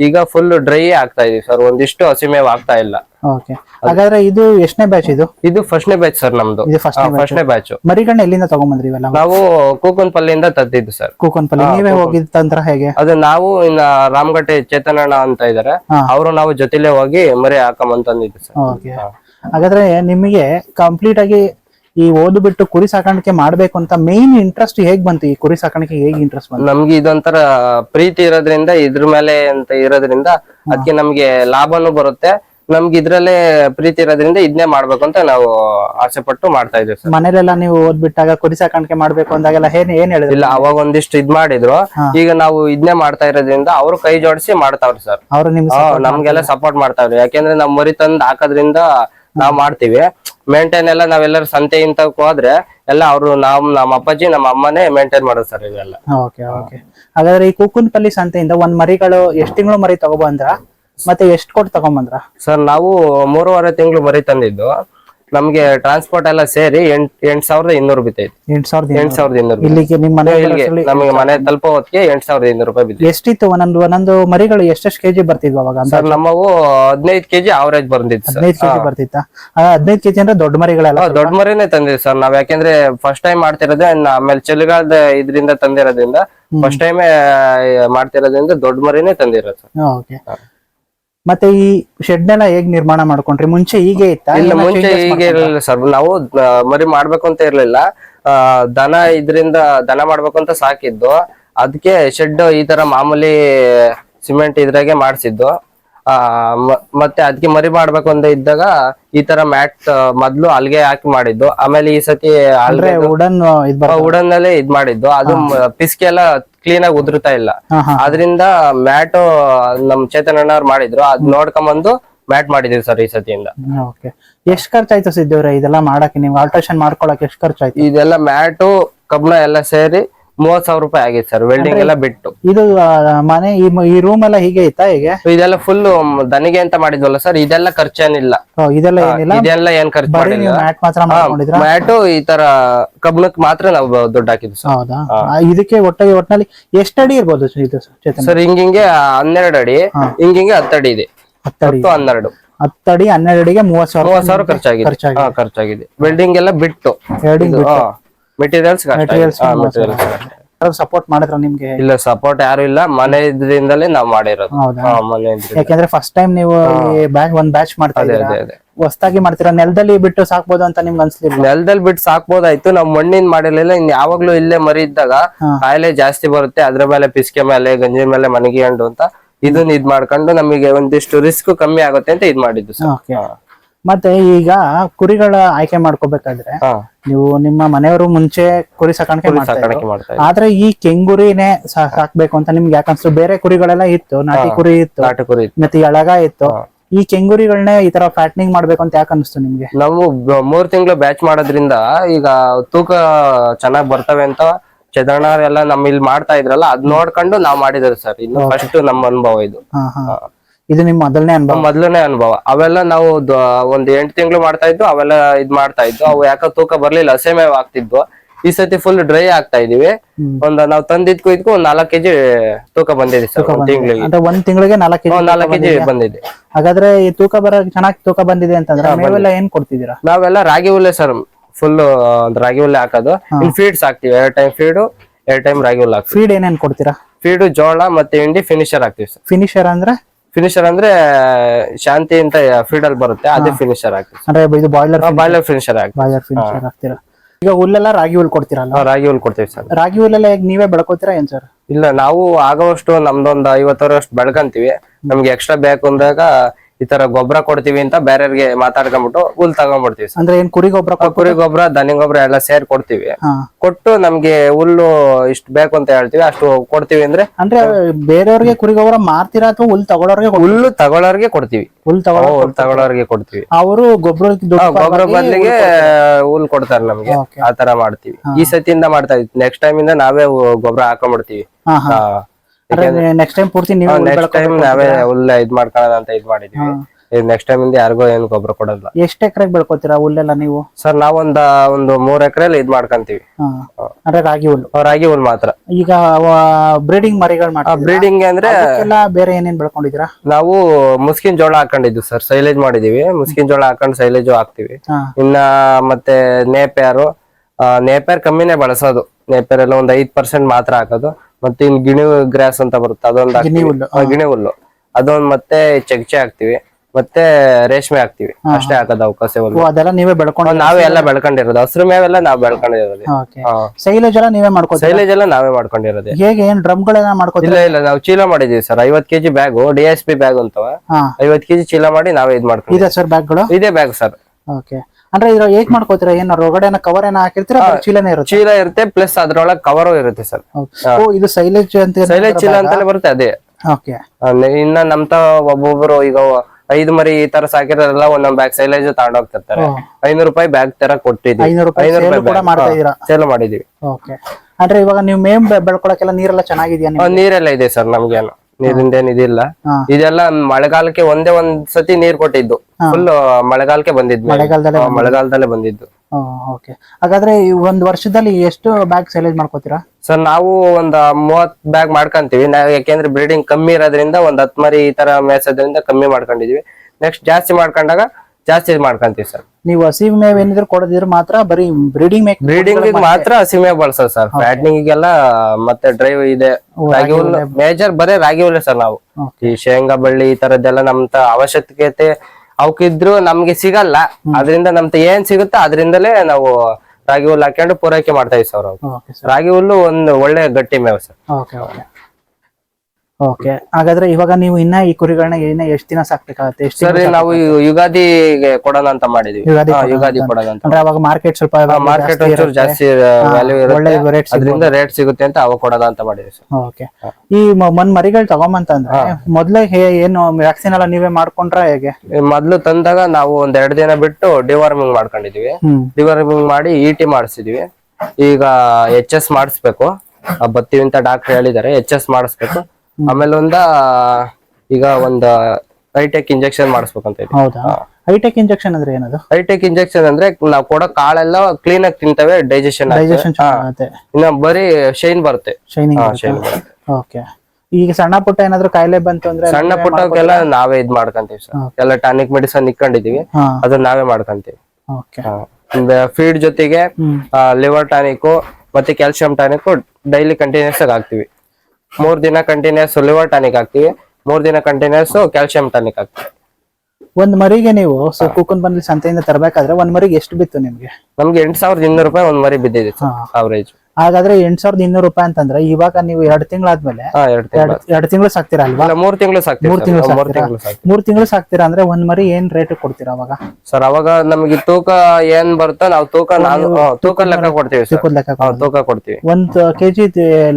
ಈಗ ಫುಲ್ ಡ್ರೈ ಆಗ್ತಾ ಇದೀವಿ ಸರ್ ಒಂದಿಷ್ಟು ಹಸಿ ಮೇವ್ ಆಗ್ತಾ ಇಲ್ಲ.
ಓಕೆ ಹಾಗಾದ್ರೆ ಇದು ಎಷ್ಟನೇ ಬ್ಯಾಚ್ ಇದು?
ಇದು ಫಸ್ಟ್ನೇ ಬ್ಯಾಚ್ ಸರ್ ನಮ್ದು.
ಇದು
ಫಸ್ಟ್ನೇ ಬ್ಯಾಚ್
ಮರಿಗಳನ್ನ ಎಲ್ಲಿಂದ ತಗೊಂಬಂದ್ರಿ ಇವೆಲ್ಲ?
ನಾವು ಕೂಕನ್ಪಲ್ಲಿಂದ ತದ್ದಿದ್ದು ಸರ್
ಕೂಕನ್ಪಲ್ಲಿ ನೀವೇ ಹೋಗಿದ್ದ ತಂತ್ರ ಹೇಗೆ?
ಅದು ನಾವು ಇನ್ನ ರಾಮಘಟ್ಟೆ ಚೇತನಣ್ಣ ಅಂತ ಇದಾರೆ. ಅವರು ನಾವು ಜೊತೆಲೆ ಹೋಗಿ ಮರಿ ಹಾಕೊಂಬಂತಂದಿದ್ದು ಸರ್
ಓಕೆ ಹಾಗಾದ್ರೆ ನಿಮಗೆ ಕಂಪ್ಲೀಟ್ ಆಗಿ ಈ ಓದು ಬಿಟ್ಟು ಕುರಿ ಸಾಕಾಣಿಕೆ ಮಾಡ್ಬೇಕು ಅಂತ ಮೇನ್ ಇಂಟ್ರೆಸ್ಟ್ ಹೇಗ್ ಬಂತು? ಈ ಕುರಿ ಸಾಕಾಣಿಕೆ ಹೇಗೆ ಇಂಟ್ರೆಸ್ಟ್ ಬಂತು?
ನಮ್ಗೆ ಇದೊಂಥರ ಪ್ರೀತಿ ಇರೋದ್ರಿಂದ ಇದ್ರ ಮೇಲೆ ಅಂತ ಇರೋದ್ರಿಂದ ಅದಕ್ಕೆ ನಮ್ಗೆ ಲಾಭನೂ ಬರುತ್ತೆ. ನಮ್ಗೆ ಇದ್ರಲ್ಲೇ ಪ್ರೀತಿ ಇರೋದ್ರಿಂದ ಇದನ್ನೇ ಮಾಡ್ಬೇಕು ಅಂತ ನಾವು ಆಸೆ ಪಟ್ಟು ಮಾಡ್ತಾ ಇದ್ದೀವಿ ಸರ್.
ಮನೇಲೆಲ್ಲ ನೀವು ಓದ್ಬಿಟ್ಟಾಗ ಕುರಿ ಸಾಕಾಣಿಕೆ ಮಾಡ್ಬೇಕು ಅಂದಾಗೆಲ್ಲ ಏನ್ ಏನ್ ಹೇಳಿದ್ರು?
ಇಲ್ಲ ಅವಾಗ ಒಂದಿಷ್ಟು ಇದ್ ಮಾಡಿದ್ರು. ಈಗ ನಾವು ಇದನ್ನೇ ಮಾಡ್ತಾ ಇರೋದ್ರಿಂದ ಅವ್ರು ಕೈ ಜೋಡಿಸಿ ಮಾಡ್ತಾವ್ರಿ ಸರ್.
ಅವ್ರು ನಿಮ್
ನಮ್ಗೆಲ್ಲ ಸಪೋರ್ಟ್ ಮಾಡ್ತಾವ್ರಿ ಯಾಕೆಂದ್ರೆ ನಮ್ ಮರಿ ತಂದ್ ಹಾಕೋದ್ರಿಂದ ನಾವ್ ಮಾಡ್ತೀವಿ. ಮೇಂಟೈನ್ ಎಲ್ಲ ನಾವೆಲ್ಲರೂ ಸಂತೆ ಇಂತ ಹೋದ್ರೆ ಎಲ್ಲ ಅವರು ನಮ್ ನಮ್ಮ ಅಪ್ಪಾಜಿ ನಮ್ಮ ಅಮ್ಮನೇ ಮೇಂಟೈನ್ ಮಾಡೋದು ಸರ್ ಇವೆಲ್ಲ.
Okay okay. ಹಾಗಾದ್ರೆ ಈ ಕೂಕನ್ಪಲ್ಲಿ ಸಂತೆಯಿಂದ ಒಂದ್ ಮರಿಗಳು ಎಷ್ಟ್ ತಿಂಗಳು ಮರಿ ತಗೊಬಂದ್ರ ಮತ್ತೆ ಎಷ್ಟು ಕೊಟ್ಟು ತಗೊಂಬಂದ್ರ?
ಸರ್ ನಾವು ಮೂರುವರೆ ತಿಂಗಳು ಮರಿ ತಂದಿದ್ದು. ನಮ್ಗೆ ಟ್ರಾನ್ಸ್ಪೋರ್ಟ್ ಎಲ್ಲ ಸೇರಿ ಎಂಟ್ ಎಂಟ್ ಸಾವಿರದ ಇನ್ನೂರು ಬಿತ್ತೈತಿ
ಎಂಟ್ ಸಾವಿರದ
ಎಂಟ್ ಸಾವಿರದ ಇನ್ನೂರು
ಇಲ್ಲಿಗೆ ನಿಮ್ ಮನೆ
ಇಲ್ಲಿಗೆ ನಮಗೆ ಮನೆ ತಲುಪೋ ಹೊತ್ತಿಗೆ ಎಂಟ್ ಸಾವಿರದ ಇನ್ನೂರು ರೂಪಾಯಿ ಬಿತ್ತು
ಎಷ್ಟಿತ್ತು? ಒಂದೊಂದು ಒಂದೊಂದು ಮರಿಗಳು ಎಷ್ಟೆಷ್ಟು ಕೆಜಿ ಬರ್ತಿದ್ವು ಅವಾಗ
ಸರ್ ನಮ್ಮವು ಹದಿನೈದು ಕೆಜಿ ಅವರೇಜ್ ಬಂದಿತ್ತು ಸರ್.
ಹದಿನೈದು ಕೆಜಿ ಬರ್ತಿತ್ತ? ಹದಿನೈದು ಕೆಜಿ ಅಂದ್ರೆ ದೊಡ್ಡ ಮರಿಗಳೆಲ್ಲ
ಹಾ, ದೊಡ್ಡ ಮರಿನೇ ತಂದಿದ್ವಿ ಸರ್. ನಾವ್ ಯಾಕೆಂದ್ರೆ ಫಸ್ಟ್ ಟೈಮ್ ಮಾಡ್ತಿರೋದೇ ಇನ್ನ ಆಮೇಲೆ ಚಳಿಗಾಲದ ಇದರಿಂದ ತಂದಿರೋದ್ರಿಂದ ಫಸ್ಟ್ ಟೈಮ್ ಮಾಡ್ತಿರೋದ್ರಿಂದ ದೊಡ್ಡ ಮರಿನೇ ತಂದಿರೋದು ಸರ್.
ಓಕೆ ಮತ್ತೆ ಈ ಶೆಡ್ ನೆಲ್ಲ ಹೇಗ್ ನಿರ್ಮಾಣ ಮಾಡ್ಕೊಂಡ್ರಿ? ಮುಂಚೆ ಹೀಗೆ ಇತ್ತ?
ಇಲ್ಲ ಮುಂಚೆ ಹೀಗೆ ಇರಲಿಲ್ಲ ಸರ್. ನಾವು ಆ, ಮರಿ ಮಾಡ್ಬೇಕು ಅಂತ ಇರ್ಲಿಲ್ಲ. ಆ, ದನ ಇದ್ರಿಂದ ದನ ಮಾಡ್ಬೇಕು ಅಂತ ಸಾಕಿದ್ದು. ಅದಕ್ಕೆ ಶೆಡ್ ಈ ತರ ಮಾಮೂಲಿ ಸಿಮೆಂಟ್ ಇದ್ರಾಗೆ ಮಾಡ್ಸಿದ್ದು. ಮತ್ತೆ ಅದಕ್ಕೆ ಮರಿ ಮಾಡ್ಬೇಕು ಅಂತ ಇದ್ದಾಗ ಈ ತರ ಮ್ಯಾಟ್ ಮೊದ್ಲು ಅಲ್ಗೆ ಹಾಕಿ ಮಾಡಿದ್ದು. ಆಮೇಲೆ ಈ ಸತಿ
ಅಂದ್ರೆ ವುಡನ್ ಇದ್ ಬರ
ವುಡನ್ ನಲ್ಲೇ ಇದ್ ಮಾಡಿದ್ದು. ಅದು ಪಿಸ್ಕೆಲ್ಲ ಪಿಸ್ಕೆ ಎಲ್ಲ ಕ್ಲೀನ್ ಆಗಿ ಉದುರ್ತಾ ಇಲ್ಲ. ಅದರಿಂದ ಮ್ಯಾಟ್ ನಮ್ ಚೇತನ್ ಅಣ್ಣವ್ರು ಮಾಡಿದ್ರು. ಅದ್ ನೋಡ್ಕೊಂಬಂದು ಮ್ಯಾಟ್ ಮಾಡಿದೀವಿ ಸರ್ ಈ ಸತಿಯಿಂದ.
ಓಕೆ ಎಷ್ಟ್ ಖರ್ಚಾಯ್ತು ಸಿದ್ದೇವ್ರೆ ಇದೆಲ್ಲ ಮಾಡಕ್ಕೆ? ನೀವು ಆಲ್ಟ್ರೇಷನ್ ಮಾಡ್ಕೊಳಕ್ ಎಷ್ಟ್ ಖರ್ಚಾಯ್ತು?
ಇದೆಲ್ಲ ಮ್ಯಾಟು ಕಬ್ಣ ಎಲ್ಲ ಸೇರಿ ಮೂವತ್ ಸಾವಿರ ರೂಪಾಯಿ ಆಗಿದೆ ಸರ್. ವೆಲ್ಡಿಂಗ್ ಎಲ್ಲ ಬಿಟ್ಟು.
ಇದು ಆ, ಮನೆ ಈ ಮ- ಈ ರೂಮ್ ಎಲ್ಲ ಹೀಗೆ ಇತ್ತಾ ಹೀಗೆ?
ಇದೆಲ್ಲ ಫುಲ್ ದನಿಗೆ ಅಂತ ಮಾಡಿದ್ವಲ್ಲ ಸರ್. ಇದೆಲ್ಲ ಖರ್ಚೇನಿಲ್ಲ.
ಓ, ಇದೆಲ್ಲ ಏನಿಲ್ಲ?
ಇದೆಲ್ಲ ಏನ್ ಖರ್ಚು
ಬರೀ
ಮಾಡಿಲ್ಲ.
ಮ್ಯಾಟ್ ಮಾತ್ರ ಮಾಡ್ಕೊಂಡಿದ್ರ
ಮ್ಯಾಟು ಈ ತರ ಕಬ್ಣಕ್ ಮಾತ್ರ ನಾವು ದುಡ್ಡು ಹಾಕಿದ್ವಿ ಸರ್.
ಹೌದಾ? ಆ, ಇದಕ್ಕೆ ಒಟ್ಟಿಗೆ ಒಟ್ಟಿನಲ್ಲಿ ಎಷ್ಟು ಅಡಿ ಇರ್ಬೋದು ಇದು ಚೇತನ್?
ಸರ್ ಹಿಂಗಿಂಗೆ ಹನ್ನೆರಡು ಅಡಿ ಹಿಂಗಿಂಗೆ ಹತ್ತಡಿ ಅಡಿ ಇದೆ.
ಹತ್ತಡಿ
ಹತ್ತು ಹನ್ನೆರಡು.
ಹತ್ತಡಿ ಹನ್ನೆರಡು ಅಡಿಗೆ ಮೂವತ್ ಸಾವಿರ
ಮೂವತ್ ಸಾವಿರ ಖರ್ಚಾಗಿದೆ.
ಖರ್ಚಾಗಿದೆ.
ಹಾ ಖರ್ಚಾಗಿದೆ. ವೆಲ್ಡಿಂಗ್ ಎಲ್ಲ ಬಿಟ್ಟು.
ವೆಲ್ಡಿಂಗ್
ಮೆಟೀರಿಯಲ್ಸ್
ಸಪೋರ್ಟ್ ಮಾಡಿದ್ರ ನಿಮ್ಗೆ?
ಇಲ್ಲ ಸಪೋರ್ಟ್ ಯಾರು ಇಲ್ಲ. ಮನೆ ಇದ್ರಿಂದಲೇ ನಾವ್ ಮಾಡಿರೋದು.
ಹೌದಾ?
ಹಾ ಮನೆ ಇದ್ರಿಂದ.
ಯಾಕೆಂದ್ರೆ ಫಸ್ಟ್ ಟೈಮ್ ನೀವು ಬ್ಯಾಚ್ ಒಂದ್ ಬ್ಯಾಚ್ ಮಾಡ್ತಾ
ಅದೇ
ಇದ್ದೀರಾ?
ಅದೇ ಅದೇ.
ಹೊಸ್ದಾಗಿ ಮಾಡ್ತೀರಾ? ನೆಲದಲ್ಲಿ ಬಿಟ್ಟು ಸಾಕ್ಬೋದು ಅಂತ ನಿಮ್ಗೆ ಅನ್ಸ್ಲಿಲ್ಲ
ನೆಲದಲ್ಲಿ ಬಿಟ್ಟು ಸಾಕ್ಬೋದಾಯ್ತು. ನಾವ್ ಮಣ್ಣಿನ ಮಾಡಿರ್ಲಿಲ್ಲ. ಇನ್ ಯಾವಾಗ್ಲೂ ಇಲ್ಲೇ ಮರಿ ಇದ್ದಾಗ
ಹಾ.
ಕಾಯಿಲೆ ಜಾಸ್ತಿ ಬರುತ್ತೆ. ಅದ್ರ ಮೇಲೆ ಪಿಸ್ಕೆ ಮೇಲೆ ಗಂಜಿ ಮೇಲೆ ಮನಗಿಯಂಡು ಅಂತ ಇದನ್ನ ಇದ್ ಮಾಡ್ಕೊಂಡು ನಮಗೆ ಒಂದಿಷ್ಟು ರಿಸ್ಕ್ ಕಮ್ಮಿ ಆಗುತ್ತೆ ಅಂತ ಇದ್ ಮಾಡಿದ್ದು ಸರ್.
ಓಕೆ ಮತ್ತೆ ಈಗ ಕುರಿಗಳ ಆಯ್ಕೆ ಮಾಡ್ಕೋಬೇಕಾದ್ರೆ ನೀವು ನಿಮ್ಮ ಮನೆಯವರು ಮುಂಚೆ ಕುರಿ ಸಾಕಾಣಿಕೆ
ಮಾಡ್ತಾರೆ
ಆದ್ರೆ ಈ ಕೆಂಗುರಿನೇ ಸಾಕ್ಬೇಕು ಅಂತ ನಿಮ್ಗೆ ಯಾಕನ್ಸ್ತು ಬೇರೆ ಕುರಿಗಳೆಲ್ಲ ಇತ್ತು ನಾಟಿ ಕುರಿ ಇತ್ತು
ನಾಟಿ ಕುರಿ.
ಮತ್ತೆ ಎಳಗ ಇತ್ತು. ಈ ಕೆಂಗುರಿಗಳನ್ನೇ ಈ ತರ ಫ್ಯಾಟ್ನಿಂಗ್ ಮಾಡ್ಬೇಕು ಅಂತ ಯಾಕೆ ಅನಿಸ್ತು ನಿಮ್ಗೆ?
ನಾವು ಮೂರ್ ತಿಂಗಳು ಬ್ಯಾಚ್ ಮಾಡೋದ್ರಿಂದ ಈಗ ತೂಕ ಚೆನ್ನಾಗ್ ಬರ್ತವೆ ಅಂತ ಚದರಣ ಎಲ್ಲ ನಮ್ ಇಲ್ಲಿ ಮಾಡ್ತಾ ಇದ್ರಲ್ಲ ಅದ್ ನೋಡ್ಕೊಂಡು ನಾವ್ ಮಾಡಿದ್ರು ಸರ್. ಇನ್ನು ಫಸ್ಟ್ ನಮ್ಮ ಅನುಭವ ಇದು.
ಇದು ನಿಮ್ ಮೊದಲನೇ ಅನುಭವ?
ಮೊದಲನೇ ಅನುಭವ. ಅವೆಲ್ಲ ನಾವು ಒಂದ್ ಎಂಟು ತಿಂಗಳು ಮಾಡ್ತಾ ಇದ್ವು ಅವೆಲ್ಲ ಇದ್ ಮಾಡ್ತಾ ಇದ್ವು ಅವು ಯಾಕ ತೂಕ ಬರ್ಲಿಲ್ಲ ಹಸೆ ಮೇವ್ ಆಗ್ತಿದ್ವು ಈ ಸತಿ ಫುಲ್ ಡ್ರೈ ಆಗ್ತಾ ಇದೀವಿ. ಒಂದ್ ನಾವ್ ತಂದಿದ್ಕು ಇದಕ್ಕೂ ಒಂದ್ ನಾಲ್ಕು ಕೆಜಿ ತೂಕ ಬಂದಿದೆ ಸರ್ ಒಂದ್ ತಿಂಗಳಿಗೆ.
ಅಂದ್ರೆ ಒಂದ್ ತಿಂಗಳಿಗೆ ನಾಲ್ಕು ಕೆಜಿ
ಒಂದ್ ನಾಲ್ಕು ಕೆಜಿ ಬಂದಿದೆ.
ಹಾಗಾದ್ರೆ ಈ ತೂಕ ಬರ ಚೆನ್ನಾಗಿ ತೂಕ ಬಂದಿದೆ ಅಂತಂದ್ರೆ ಏನ್ ಕೊಡ್ತಿದ್ದೀರಾ?
ನಾವೆಲ್ಲ ರಾಗಿ ಹುಲ್ಲೆ ಸರ್ ಫುಲ್ ರಾಗಿ ಹುಲ್ಲೆ ಹಾಕೋದು. ಇನ್ ಫೀಡ್ಸ್ ಹಾಕ್ತಿವಿ ಎರಡ್ ಟೈಮ್ ಫೀಡ್ ಎರಡ್ ಟೈಮ್ ರಾಗಿ ಹುಲ್ಲ
ಫೀಡ್ ಏನೇನ್ ಕೊಡ್ತೀರಾ?
ಫೀಡ್ ಜೋಳ ಮತ್ತೆ ಹಿಂಡಿ ಫಿನಿಶರ್ ಹಾಕ್ತಿವಿ ಸರ್.
ಫಿನಿಶರ್ ಅಂದ್ರೆ?
ಫಿನಿಶರ್ ಅಂದ್ರೆ ಶಾಂತಿ ಅಂತ ಫೀಲ್ಡ್ ಅಲ್ಲಿ ಬರುತ್ತೆ ಅದೇ ಫಿನಿಶರ್
ಅಂದ್ರೆ ಇದು ಬಾಯ್ಲರ್
ಬಾಯ್ಲರ್ ಫಿನಿಶರ್ ಆಗಿ
ಬಾಯ್ಲರ್ ಫಿನಿಶರ್ ಆಗ್ತೀರಾ ಈಗ ಹುಲ್ಲೆಲ್ಲ ರಾಗಿ ಹುಲ್ ಕೊಡ್ತೀರಲ್ಲ
ನಾವು ರಾಗಿ ಹುಲ್ ಕೊಡ್ತೀವಿ ಸರ್.
ರಾಗಿ ಹುಲ್ಲೆಲ್ಲ ಈಗ ನೀವೇ ಬೆಳ್ಕೋತೀರಾ ಏನ್ ಸರ್?
ಇಲ್ಲ ನಾವು ಆಗೋವಷ್ಟು ನಮ್ದೊಂದ್ ಐವತ್ತರಷ್ಟು ಬೆಳ್ಕಂತೀವಿ. ನಮ್ಗೆ ಎಕ್ಸ್ಟ್ರಾ ಬೇಕು ಅಂದಾಗ ಈ ತರ ಗೊಬ್ಬರ ಕೊಡ್ತೀವಿ ಅಂತ ಬೇರೆಯವ್ರಿಗೆ ಮಾತಾಡ್ಕೊಂಡ್ಬಿಟ್ಟು ಹುಲ್ ತಗೊಂಡ್ಬಿಡ್ತೀವಿ
ಅಂದ್ರೆ ಏನ್ ಕುರಿ ಗೊಬ್ಬರ
ಕುರಿ ಗೊಬ್ಬರ ದನಿ ಗೊಬ್ಬರ ಎಲ್ಲ ಸೇರ್ ಕೊಡ್ತೀವಿ.
ಹಾ.
ಕೊಟ್ಟು ನಮ್ಗೆ ಹುಲ್ಲು ಇಷ್ಟು ಬೇಕು ಅಂತ ಹೇಳ್ತೀವಿ ಅಷ್ಟು ಕೊಡ್ತೀವಿ ಅಂದ್ರೆ
ಅಂದ್ರೆ ಬೇರೆಯವ್ರಿಗೆ ಕುರಿ ಗೊಬ್ಬರ ಮಾರ್ತೀರಾ ಅಥವಾ ಹುಲ್ ತಗೊಳೋರ್ಗೆ ಕೊಡ್-
ಹುಲ್ಲು ತಗೊಳ್ಳೋರ್ಗೆ ಕೊಡ್ತೀವಿ.
ಹುಲ್ ತಗೊಳೋ
ಹುಲ್ ತಗೊಳ್ಳೋರ್ಗೆ ಕೊಡ್ತೀವಿ.
ಅವರು ಗೊಬ್ಬರ
ಗೊಬ್ಬರ ಬದಲಿಗೆ ಹುಲ್ ಕೊಡ್ತಾರೆ. ನಮ್ಗೆ.
Okay.
ಆ ತರ ಮಾಡ್ತೀವಿ. ಈ ಸತಿಯಿಂದ ಮಾಡ್ತಾ ಇದ್ವಿ. ನೆಕ್ಸ್ಟ್ ಟೈಮ್ ಇಂದ ನಾವೇ ಗೊಬ್ಬರ ಹಾಕೊಂಡ್ಬಿಡ್ತೀವಿ.
ಹಾ. ಹಾ. ನೆಕ್ಸ್ಟ್ ಟೈಮ್ ಪೂರ್ತಿ ನೀವು ಹುಲ್
ನೆಕ್ಸ್ಟ್ ಟೈಮ್ ನಾವೇ ಹುಲ್ಲ ಇದ್ ಮಾಡ್ಕೊಳ್ಳೋಣ ಅಂತ ಇದ್ ಮಾಡಿದ್ವಿ. ನೆಕ್ಸ್ಟ್ ಟೈಮ್ ಇಂದ ಯಾರಿಗೂ ಏನು ಗೊಬ್ಬರ ಕೊಡಲ್ಲ.
ಎಷ್ಟ್ ಎಕರೆಗೆ ಬೆಳ್ಕೋತೀರಾ ಹುಲ್ಲೆಲ್ಲ ನೀವು?
ಸರ್ ನಾವೊಂದ ಒಂದು ಮೂರ್ ಎಕರೆಲಿ ಇದ್ ಮಾಡ್ಕೊಂತೀವಿ.
ಅಂದ್ರೆ ರಾಗಿ ಹುಲ್ಲು?
ರಾಗಿ ಹುಲ್ ಮಾತ್ರ.
ಈಗ ಬ್ರೀಡಿಂಗ್ ಮರಿಗಳು ಮಾಡ್ತೀರಾ
ಬ್ರೀಡಿಂಗ್ ಅಂದ್ರೆ
ಬೇರೆ ಏನೇನ್ ಬೆಳ್ಕೊಂಡಿದ್ದೀರಾ?
ನಾವು ಮುಸ್ಕಿನ್ ಜೋಳ ಹಾಕೊಂಡಿದ್ವಿ ಸರ್ ಸೈಲೇಜ್ ಮಾಡಿದೀವಿ. ಮುಸ್ಕಿನ್ ಜೋಳ ಹಾಕೊಂಡು ಸೈಲೇಜು ಹಾಕ್ತಿವಿ. ಇನ್ನ ಮತ್ತೆ ನೇಪ್ಯಾರು ನೇಪ್ಯಾರ್ ಕಮ್ಮಿನೇ ಬಳಸೋದು. ನೇಪ್ಯಾರ್ ಎಲ್ಲ ಒಂದ್ ಐದ್ ಪರ್ಸೆಂಟ್ ಮಾತ್ರ ಹಾಕೋದು. ಮತ್ತೆ ಇನ್ ಗಿಣಿ ಗ್ರಾಸ್ ಅಂತ ಬರುತ್ತೆ ಅದೊಂದು
ಗಿಣಿ. ಹುಲ್ಲು,
ಅದೊಂದು ಗಿಣಿ ಹುಲ್ಲು. ಅದೊಂದ್ ಮತ್ತೆ ಚಗಚೆ ಹಾಕ್ತಿವಿ ಮತ್ತೆ ರೇಷ್ಮೆ ಹಾಕ್ತಿವಿ. ಅಷ್ಟೇ ಹಾಕೋದು ಅವಕಾಶ
ಓ ಅದೆಲ್ಲ ನೀವೇ ಬೆಳ್ಕೊಂಡು
ನಾವೇ ಎಲ್ಲ ಬೆಳ್ಕೊಂಡಿರೋದು. ಹಸಿರು ಮೇವೆಲ್ಲ ನಾವ್ ಬೆಳ್ಕೊಂಡಿರೋದು
ಓಕೆ. ಸೈಲೇಜ್ ಎಲ್ಲ ನೀವೇ ಮಾಡ್ಕೊ
ಸೈಲೇಜ್ ಎಲ್ಲ ನಾವೇ ಮಾಡ್ಕೊಂಡಿರೋದು
ಹೇಗೆ ಏನ್ ಡ್ರಮ್ಗಳೆಲ್ಲ ಮಾಡ್ಕೋತೀರಾ?
ಇಲ್ಲ ಇಲ್ಲ ನಾವು ಚೀಲ ಮಾಡಿದೀವಿ ಸರ್. ಐವತ್ KG bag D S P bag ಅಂತವ.
ಹಾ.
ಐವತ್ ಕೆಜಿ ಚೀಲ ಮಾಡಿ ನಾವೇ ಇದ್ ಮಾಡ್ತೀವಿ
ಇದೆ ಸರ್ ಬ್ಯಾಗ್ಗಳು?
ಇದೇ ಬ್ಯಾಗ್ ಸರ್.
ಓಕೆ. ಅಂದ್ರೆ ಇದ್ರ ಹೇಗ್ ಮಾಡ್ಕೋತೀರಾ? ಏನ್ ಒಳಗಡೆ ಕವರ್ ಏನ ಹಾಕಿರ್ತೀರಾ ಚೀಲನೇ ಇರುತ್ತೆ?
ಚೀಲ ಇರುತ್ತೆ ಪ್ಲಸ್ ಅದ್ರೊಳಗೆ ಕವರು ಇರುತ್ತೆ ಸರ್.
ಓ ಇದು ಸೈಲೇಜ್ ಅಂತ
ಸೈಲೇಜ್ ಚೀಲ ಅಂತಾನೆ ಬರುತ್ತೆ ಅದೇ.
ಓಕೆ.
ಇನ್ನ ನಮ್ತ ಒಬ್ಬೊಬ್ರು ಈಗ ಐದು ಮರಿ ಈ ತರ ಸಾಕಿರಲ್ಲ ಒಂದೊಂದ್ ಬ್ಯಾಗ್ ಸೈಲೇಜ್ ತಗೊಂಡೋಗ್ತಿರ್ತಾರೆ
ಹೋಗ್ತಿರ್ತಾರೆ.
ಐನೂರು ರೂಪಾಯಿ ಬ್ಯಾಗ್ ತರ ಕೊಟ್ಟಿದ್ವಿ
ಐನೂರು ರೂಪಾಯಿ ಸೇಲ್
ಮಾಡಿದೀವಿ
ಓಕೆ. ಅಂದ್ರೆ ಇವಾಗ ನೀವು ಮೇಮ್ ಬೆಳ್ಕೊಳಕ್ಕೆಲ್ಲ ನೀರೆಲ್ಲ ಚೆನ್ನಾಗಿದೆಯಾ
ನೀರೆಲ್ಲ ಇದೆ ಸರ್ ನಮ್ಗೇನು. ನೀರಿಂದೇನ್ ಇದಿಲ್ಲ. ಇದೆಲ್ಲ ಮಳೆಗಾಲಕ್ಕೆ ಒಂದೇ ಒಂದ್ ಸತಿ ನೀರ್ ಕೊಟ್ಟಿದ್ದು. ಫುಲ್ ಮಳೆಗಾಲಕ್ಕೆ ಬಂದಿದ್ವಿ.
ಮಳೆಗಾಲದಲ್ಲೇ
ಬಂದಿದ್ದು.
ಓಕೆ. ಹಾಗಾದ್ರೆ ಈ ಒಂದ್ ವರ್ಷದಲ್ಲಿ ಎಷ್ಟು ಬ್ಯಾಗ್ ಸೈಲೇಜ್ ಮಾಡ್ಕೋತೀರಾ?
ಸರ್ ನಾವು ಒಂದ್ ಮೂವತ್ ಬ್ಯಾಗ್ ಮಾಡ್ಕೊಂತೀವಿ. ನಾವ್ ಯಾಕೆಂದ್ರೆ ಬ್ರೀಡಿಂಗ್ ಕಮ್ಮಿ ಇರೋದ್ರಿಂದ ಒಂದ್ ಹತ್ ಮರಿ ಈ ತರ ಮೇಸೋದ್ರಿಂದ ಕಮ್ಮಿ ಮಾಡ್ಕೊಂಡಿದೀವಿ. ನೆಕ್ಸ್ಟ್ ಜಾಸ್ತಿ ಮಾಡ್ಕೊಂಡಾಗ ಜಾಸ್ತಿ ಮಾಡ್ಕೊಂತೀವಿ ಸರ್
ನೀವು ಹಸಿ ಮೇವ್ ಏನಿದ್ರು ಕೊಡದಿದ್ರೆ ಮಾತ್ರ ಬರೀ ಬ್ರೀಡಿಂಗ್ ಮೇಕ್
ಬ್ರೀಡಿಂಗ್ ಮಾತ್ರ. ಹಸಿಮೆ ಬಳಸೋದು ಸರ್ ಫ್ಯಾಟ್ನಿಂಗ್ ಎಲ್ಲ ಮತ್ತೆ ಡ್ರೈವ್ ಇದೆ. ರಾಗಿ ಹುಲ್ಲು ಮೇಜರ್ ಬರೇ ರಾಗಿ ಹುಲ್ಲೆ ಸರ್ ನಾವು. ಈ ಶೇಂಗಾ ಬಳ್ಳಿ ಈ ತರದ್ದೆಲ್ಲ ನಮ್ ತ ಅವಶ್ಯಕತೆ ಅವಕ್ಕಿದ್ರು ನಮ್ಗೆ ಸಿಗಲ್ಲ. ಅದರಿಂದ ನಮ್ದು ತ ಏನ್ ಸಿಗುತ್ತೋ ಅದರಿಂದಲೇ ನಾವು ರಾಗಿ ಹುಲ್ಲು ಹಾಕೊಂಡು ಪೂರೈಕೆ ಮಾಡ್ತಾ ಇದ್ದೀವಿ ಸರ್ ರಾಗಿ ಹುಲ್ಲು ಒಂದು ಒಳ್ಳೆ ಗಟ್ಟಿ ಮೇವು ಸರ್
ಓಕೆ ಹಾಗಾದ್ರೆ ಇವಾಗ ನೀವು ಇನ್ನ ಈ ಕುರಿಗಳನ್ನ ಇನ್ನ ಎಷ್ಟು ದಿನ ಸಾಕ್ಬೇಕಾಗತ್ತೆ? ಎಷ್ಟು
ಸರ್ ನಾವು ಯುಗಾದಿಗೆ ಕೊಡೋಣ ಅಂತ ಮಾಡಿದ್ವಿ.
ಯುಗಾದಿ
ಹಾ, ಯುಗಾದಿ
ಅಂತ.
ಕೊಡೋಣ ಅಂತ.
ಅಂದ್ರೆ ಅವಾಗ ಮಾರ್ಕೆಟ್ ಸ್ವಲ್ಪ
ಮಾರ್ಕೆಟ್ ಒಂಚೂರು ಜಾಸ್ತಿ ವ್ಯಾಲ್ಯೂ
ಒಳ್ಳೆ
ಇರುತ್ತೆ.
ರೇಟ್
ಅದರಿಂದ ರೇಟ್ ಸಿಗುತ್ತೆ ಅಂತ ಅವಾಗ ಕೊಡೋಣ ಅಂತ ಮಾಡಿದ್ವಿ ಸರ್.
ಓಕೆ ಈ ಮ- ಮನ್ ಮರಿಗಳು ತಗೊಂಬಂತಂದ್ರೆ ಮೊದ್ಲೇ ಹೇ- ಏನು ವ್ಯಾಕ್ಸಿನ್ ಎಲ್ಲ ನೀವೇ ಮಾಡ್ಕೊಂಡ್ರ ಹೇಗೆ?
ಈ ಮೊದ್ಲು ತಂದಾಗ ನಾವು ಒಂದ್ ಎರಡ್ ದಿನ ಬಿಟ್ಟು ಡಿವಾರ್ಮಿಂಗ್ ಮಾಡ್ಕೊಂಡಿದ್ವಿ.
ಹ್ಮ್.
ಡಿವಾರ್ಮಿಂಗ್ ಮಾಡಿ ಇ ಟಿ ಮಾಡಿಸಿದೀವಿ. ಈಗ ಎಚ್ ಎಸ್ ಮಾಡಿಸ್ಬೇಕು. ಬತ್ತೀವಿ ಅಂತ ಡಾಕ್ಟರ್ ಹೇಳಿದ್ದಾರೆ ಎಚ್ ಎಸ್ ಮಾಡಿಸ್ಬೇಕು. ಆಮೇಲೆ ಒಂದ ಈಗ ಒಂದ ಹೈಟೆಕ್ ಇಂಜೆಕ್ಷನ್ ಮಾಡಿಸ್ಬೇಕಂತ ಇದೆ
ಹೌದಾ? ಹೈಟೆಕ್ ಇಂಜೆಕ್ಷನ್ ಅಂದ್ರೆ ಏನದು?
ಹೈಟೆಕ್ ಇಂಜೆಕ್ಷನ್ ಅಂದ್ರೆ ನಾವು ಕೊಡೋ ಕಾಳೆಲ್ಲ ಕ್ಲೀನ್ ಆಗಿ ತಿಂತವೆ ಡೈಜೆಷನ್
ಡೈಜೆಷನ್
ಇನ್ನ ಬರೀ ಶೈನ್ ಬರುತ್ತೆ.
Shining okay. ಈಗ ಸಣ್ಣ ಪುಟ್ಟ ಏನಾದ್ರು ಕಾಯಿಲೆ ಬಂತು ಅಂದ್ರೆ
ಸಣ್ಣ ಪುಟ್ಟಕ್ಕೆಲ್ಲ ನಾವೇ ಇದ್ ಮಾಡ್ಕಂತೀವಿ ಸರ್. ಎಲ್ಲ ಟಾನಿಕ್ ಮೆಡಿಸನ್ ಇಕ್ಕೊಂಡಿದೀವಿ. ಅದನ್ನ ನಾವೇ ಮಾಡ್ಕೊಂತೀವಿ.
ಓಕೆ.
ಫೀಡ್ ಜೊತೆಗೆ ಲಿವರ್ ಟಾನಿಕ್ ಮತ್ತೆ ಕ್ಯಾಲ್ಸಿಯಂ ಟಾನಿಕ್ ಡೈಲಿ ಕಂಟಿನ್ಯೂಸ್ ಆಗಿ ಹಾಕ್ತಿವಿ. ಮೂರ್ ದಿನ ಕಂಟಿನ್ಯೂಸ್ ಲಿವರ್ ಟಾನಿಕ್ ಹಾಕ್ತಿವಿ. ಮೂರ್ ದಿನ ಕಂಟಿನ್ಯೂಸ್ ಕ್ಯಾಲ್ಸಿಯಂ ಟಾನಿಕ್ ಹಾಕ್ತಿವಿ.
ಒಂದ್ ಮರಿಗೆ ನೀವು ಕೂಕನ್ ಬಂದ್ರೆ ಸಂತೆಯಿಂದ ತರಬೇಕಾದ್ರೆ ಒಂದ್ ಮರಿಗೆ ಎಷ್ಟು ಬಿತ್ತು ನಿಮ್ಗೆ?
ನಮ್ಗೆ ಎಂಟ್ ಸಾವಿರದ ಇನ್ನೂರು ರೂಪಾಯಿ ಒಂದ್ ಮರಿ ಬಿದ್ದಿದೆ. ಅವರೇಜ್
ಹಾಗಾದ್ರೆ ಎಂಟ್ ಸಾವಿರದ ಇನ್ನೂರು ರೂಪಾಯಿ ಅಂತಂದ್ರೆ ಇವಾಗ ನೀವು ಎರಡ್ ತಿಂಗಳಾದ್ಮೇಲೆ
ಎರಡ್ ತಿಂಗಳು
ಸಾಕ್ತೀರಾ ಅಲ್ವಾ?
ಮೂರ್ ತಿಂಗಳು
ಮೂರ್ ತಿಂಗಳು
ಮೂರ್ ತಿಂಗಳು
ಸಾಕ್ತೀರಾ ಅಂದ್ರೆ ಒಂದ್ ಮರಿ ಏನ್ ರೇಟ್ ಕೊಡ್ತೀರಾ ಅವಾಗ?
ಸರ್ ಅವಾಗ ನಮಗೆ ತೂಕ ಏನ್ ಬರುತ್ತೋ ನಾವು ತೂಕ ತೂಕ ಲೆಕ್ಕ ಕೊಡ್ತೀವಿ ತೂಕ ಕೊಡ್ತೀವಿ.
ಒಂದ್ ಕೆಜಿ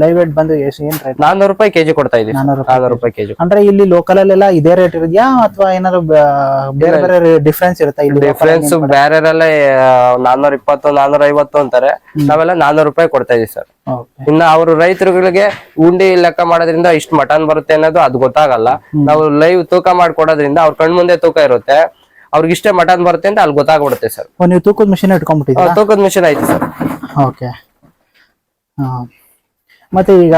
ಲೈವ್ ವೇಟ್ ಬಂದು ಏನ್ ರೇಟ್
ನಾನೂರು ರೂಪಾಯಿ ಕೆಜಿ ಕೊಡ್ತಾ ಇದೀವಿ ನಾನೂರು ರೂಪಾಯಿ ಕೆಜಿ.
ಅಂದ್ರೆ ಇಲ್ಲಿ ಲೋಕಲ್ ಅಲ್ಲೆಲ್ಲ ಇದೇ ರೇಟ್ ಇದೆಯಾ ಅಥವಾ ಏನಾದ್ರು ಬೇರೆ ಬೇರೆ ಡಿಫ್ರೆನ್ಸ್ ಇರುತ್ತಾ ಇಲ್ಲಿ
ಡಿಫ್ರೆನ್ಸ್ ಬೇರೆಲ್ಲ ನಾನೂರ ಇಪ್ಪತ್ತು ನಾನೂರ ಐವತ್ತು ಅಂತಾರೆ ನಾವೆಲ್ಲ ನಾನೂರು ರೂಪಾಯಿ ಕೊಡ್ತಾ ಇದೀವಿ ಸರ್ ಇನ್ನ ಅವರು ರೈತರುಗಳಿಗೆ ಉಂಡಿ ಲೆಕ್ಕ ಮಾಡೋದ್ರಿಂದ ಇಷ್ಟು ಮಟನ್ ಬರುತ್ತೆ ಅನ್ನೋದು ಅದು ಗೊತ್ತಾಗಲ್ಲ. ನಾವು ಲೈವ್ ತೂಕ ಮಾಡ್ಕೊಡೋದ್ರಿಂದ ಅವ್ರ ಕಣ್ ಮುಂದೆ ತೂಕ ಇರುತ್ತೆ. ಅವ್ರಿಗೆ ಇಷ್ಟೇ ಮಟನ್ ಬರುತ್ತೆ ಅಂತ ಅಲ್ಲಿ ಗೊತ್ತಾಗ್ಬಿಡುತ್ತೆ ಸರ್.
ನೀವು ತೂಕದ ಮಿಷಿನ್ ಇಟ್ಕೊಂಡ್ಬಿಟ್ಟಿದ್ದೀರಾ?
ತೂಕದ ಮಿಷನ್ ಐತಿ ಸರ್.
ಓಕೆ ಮತ್ತೆ ಈಗ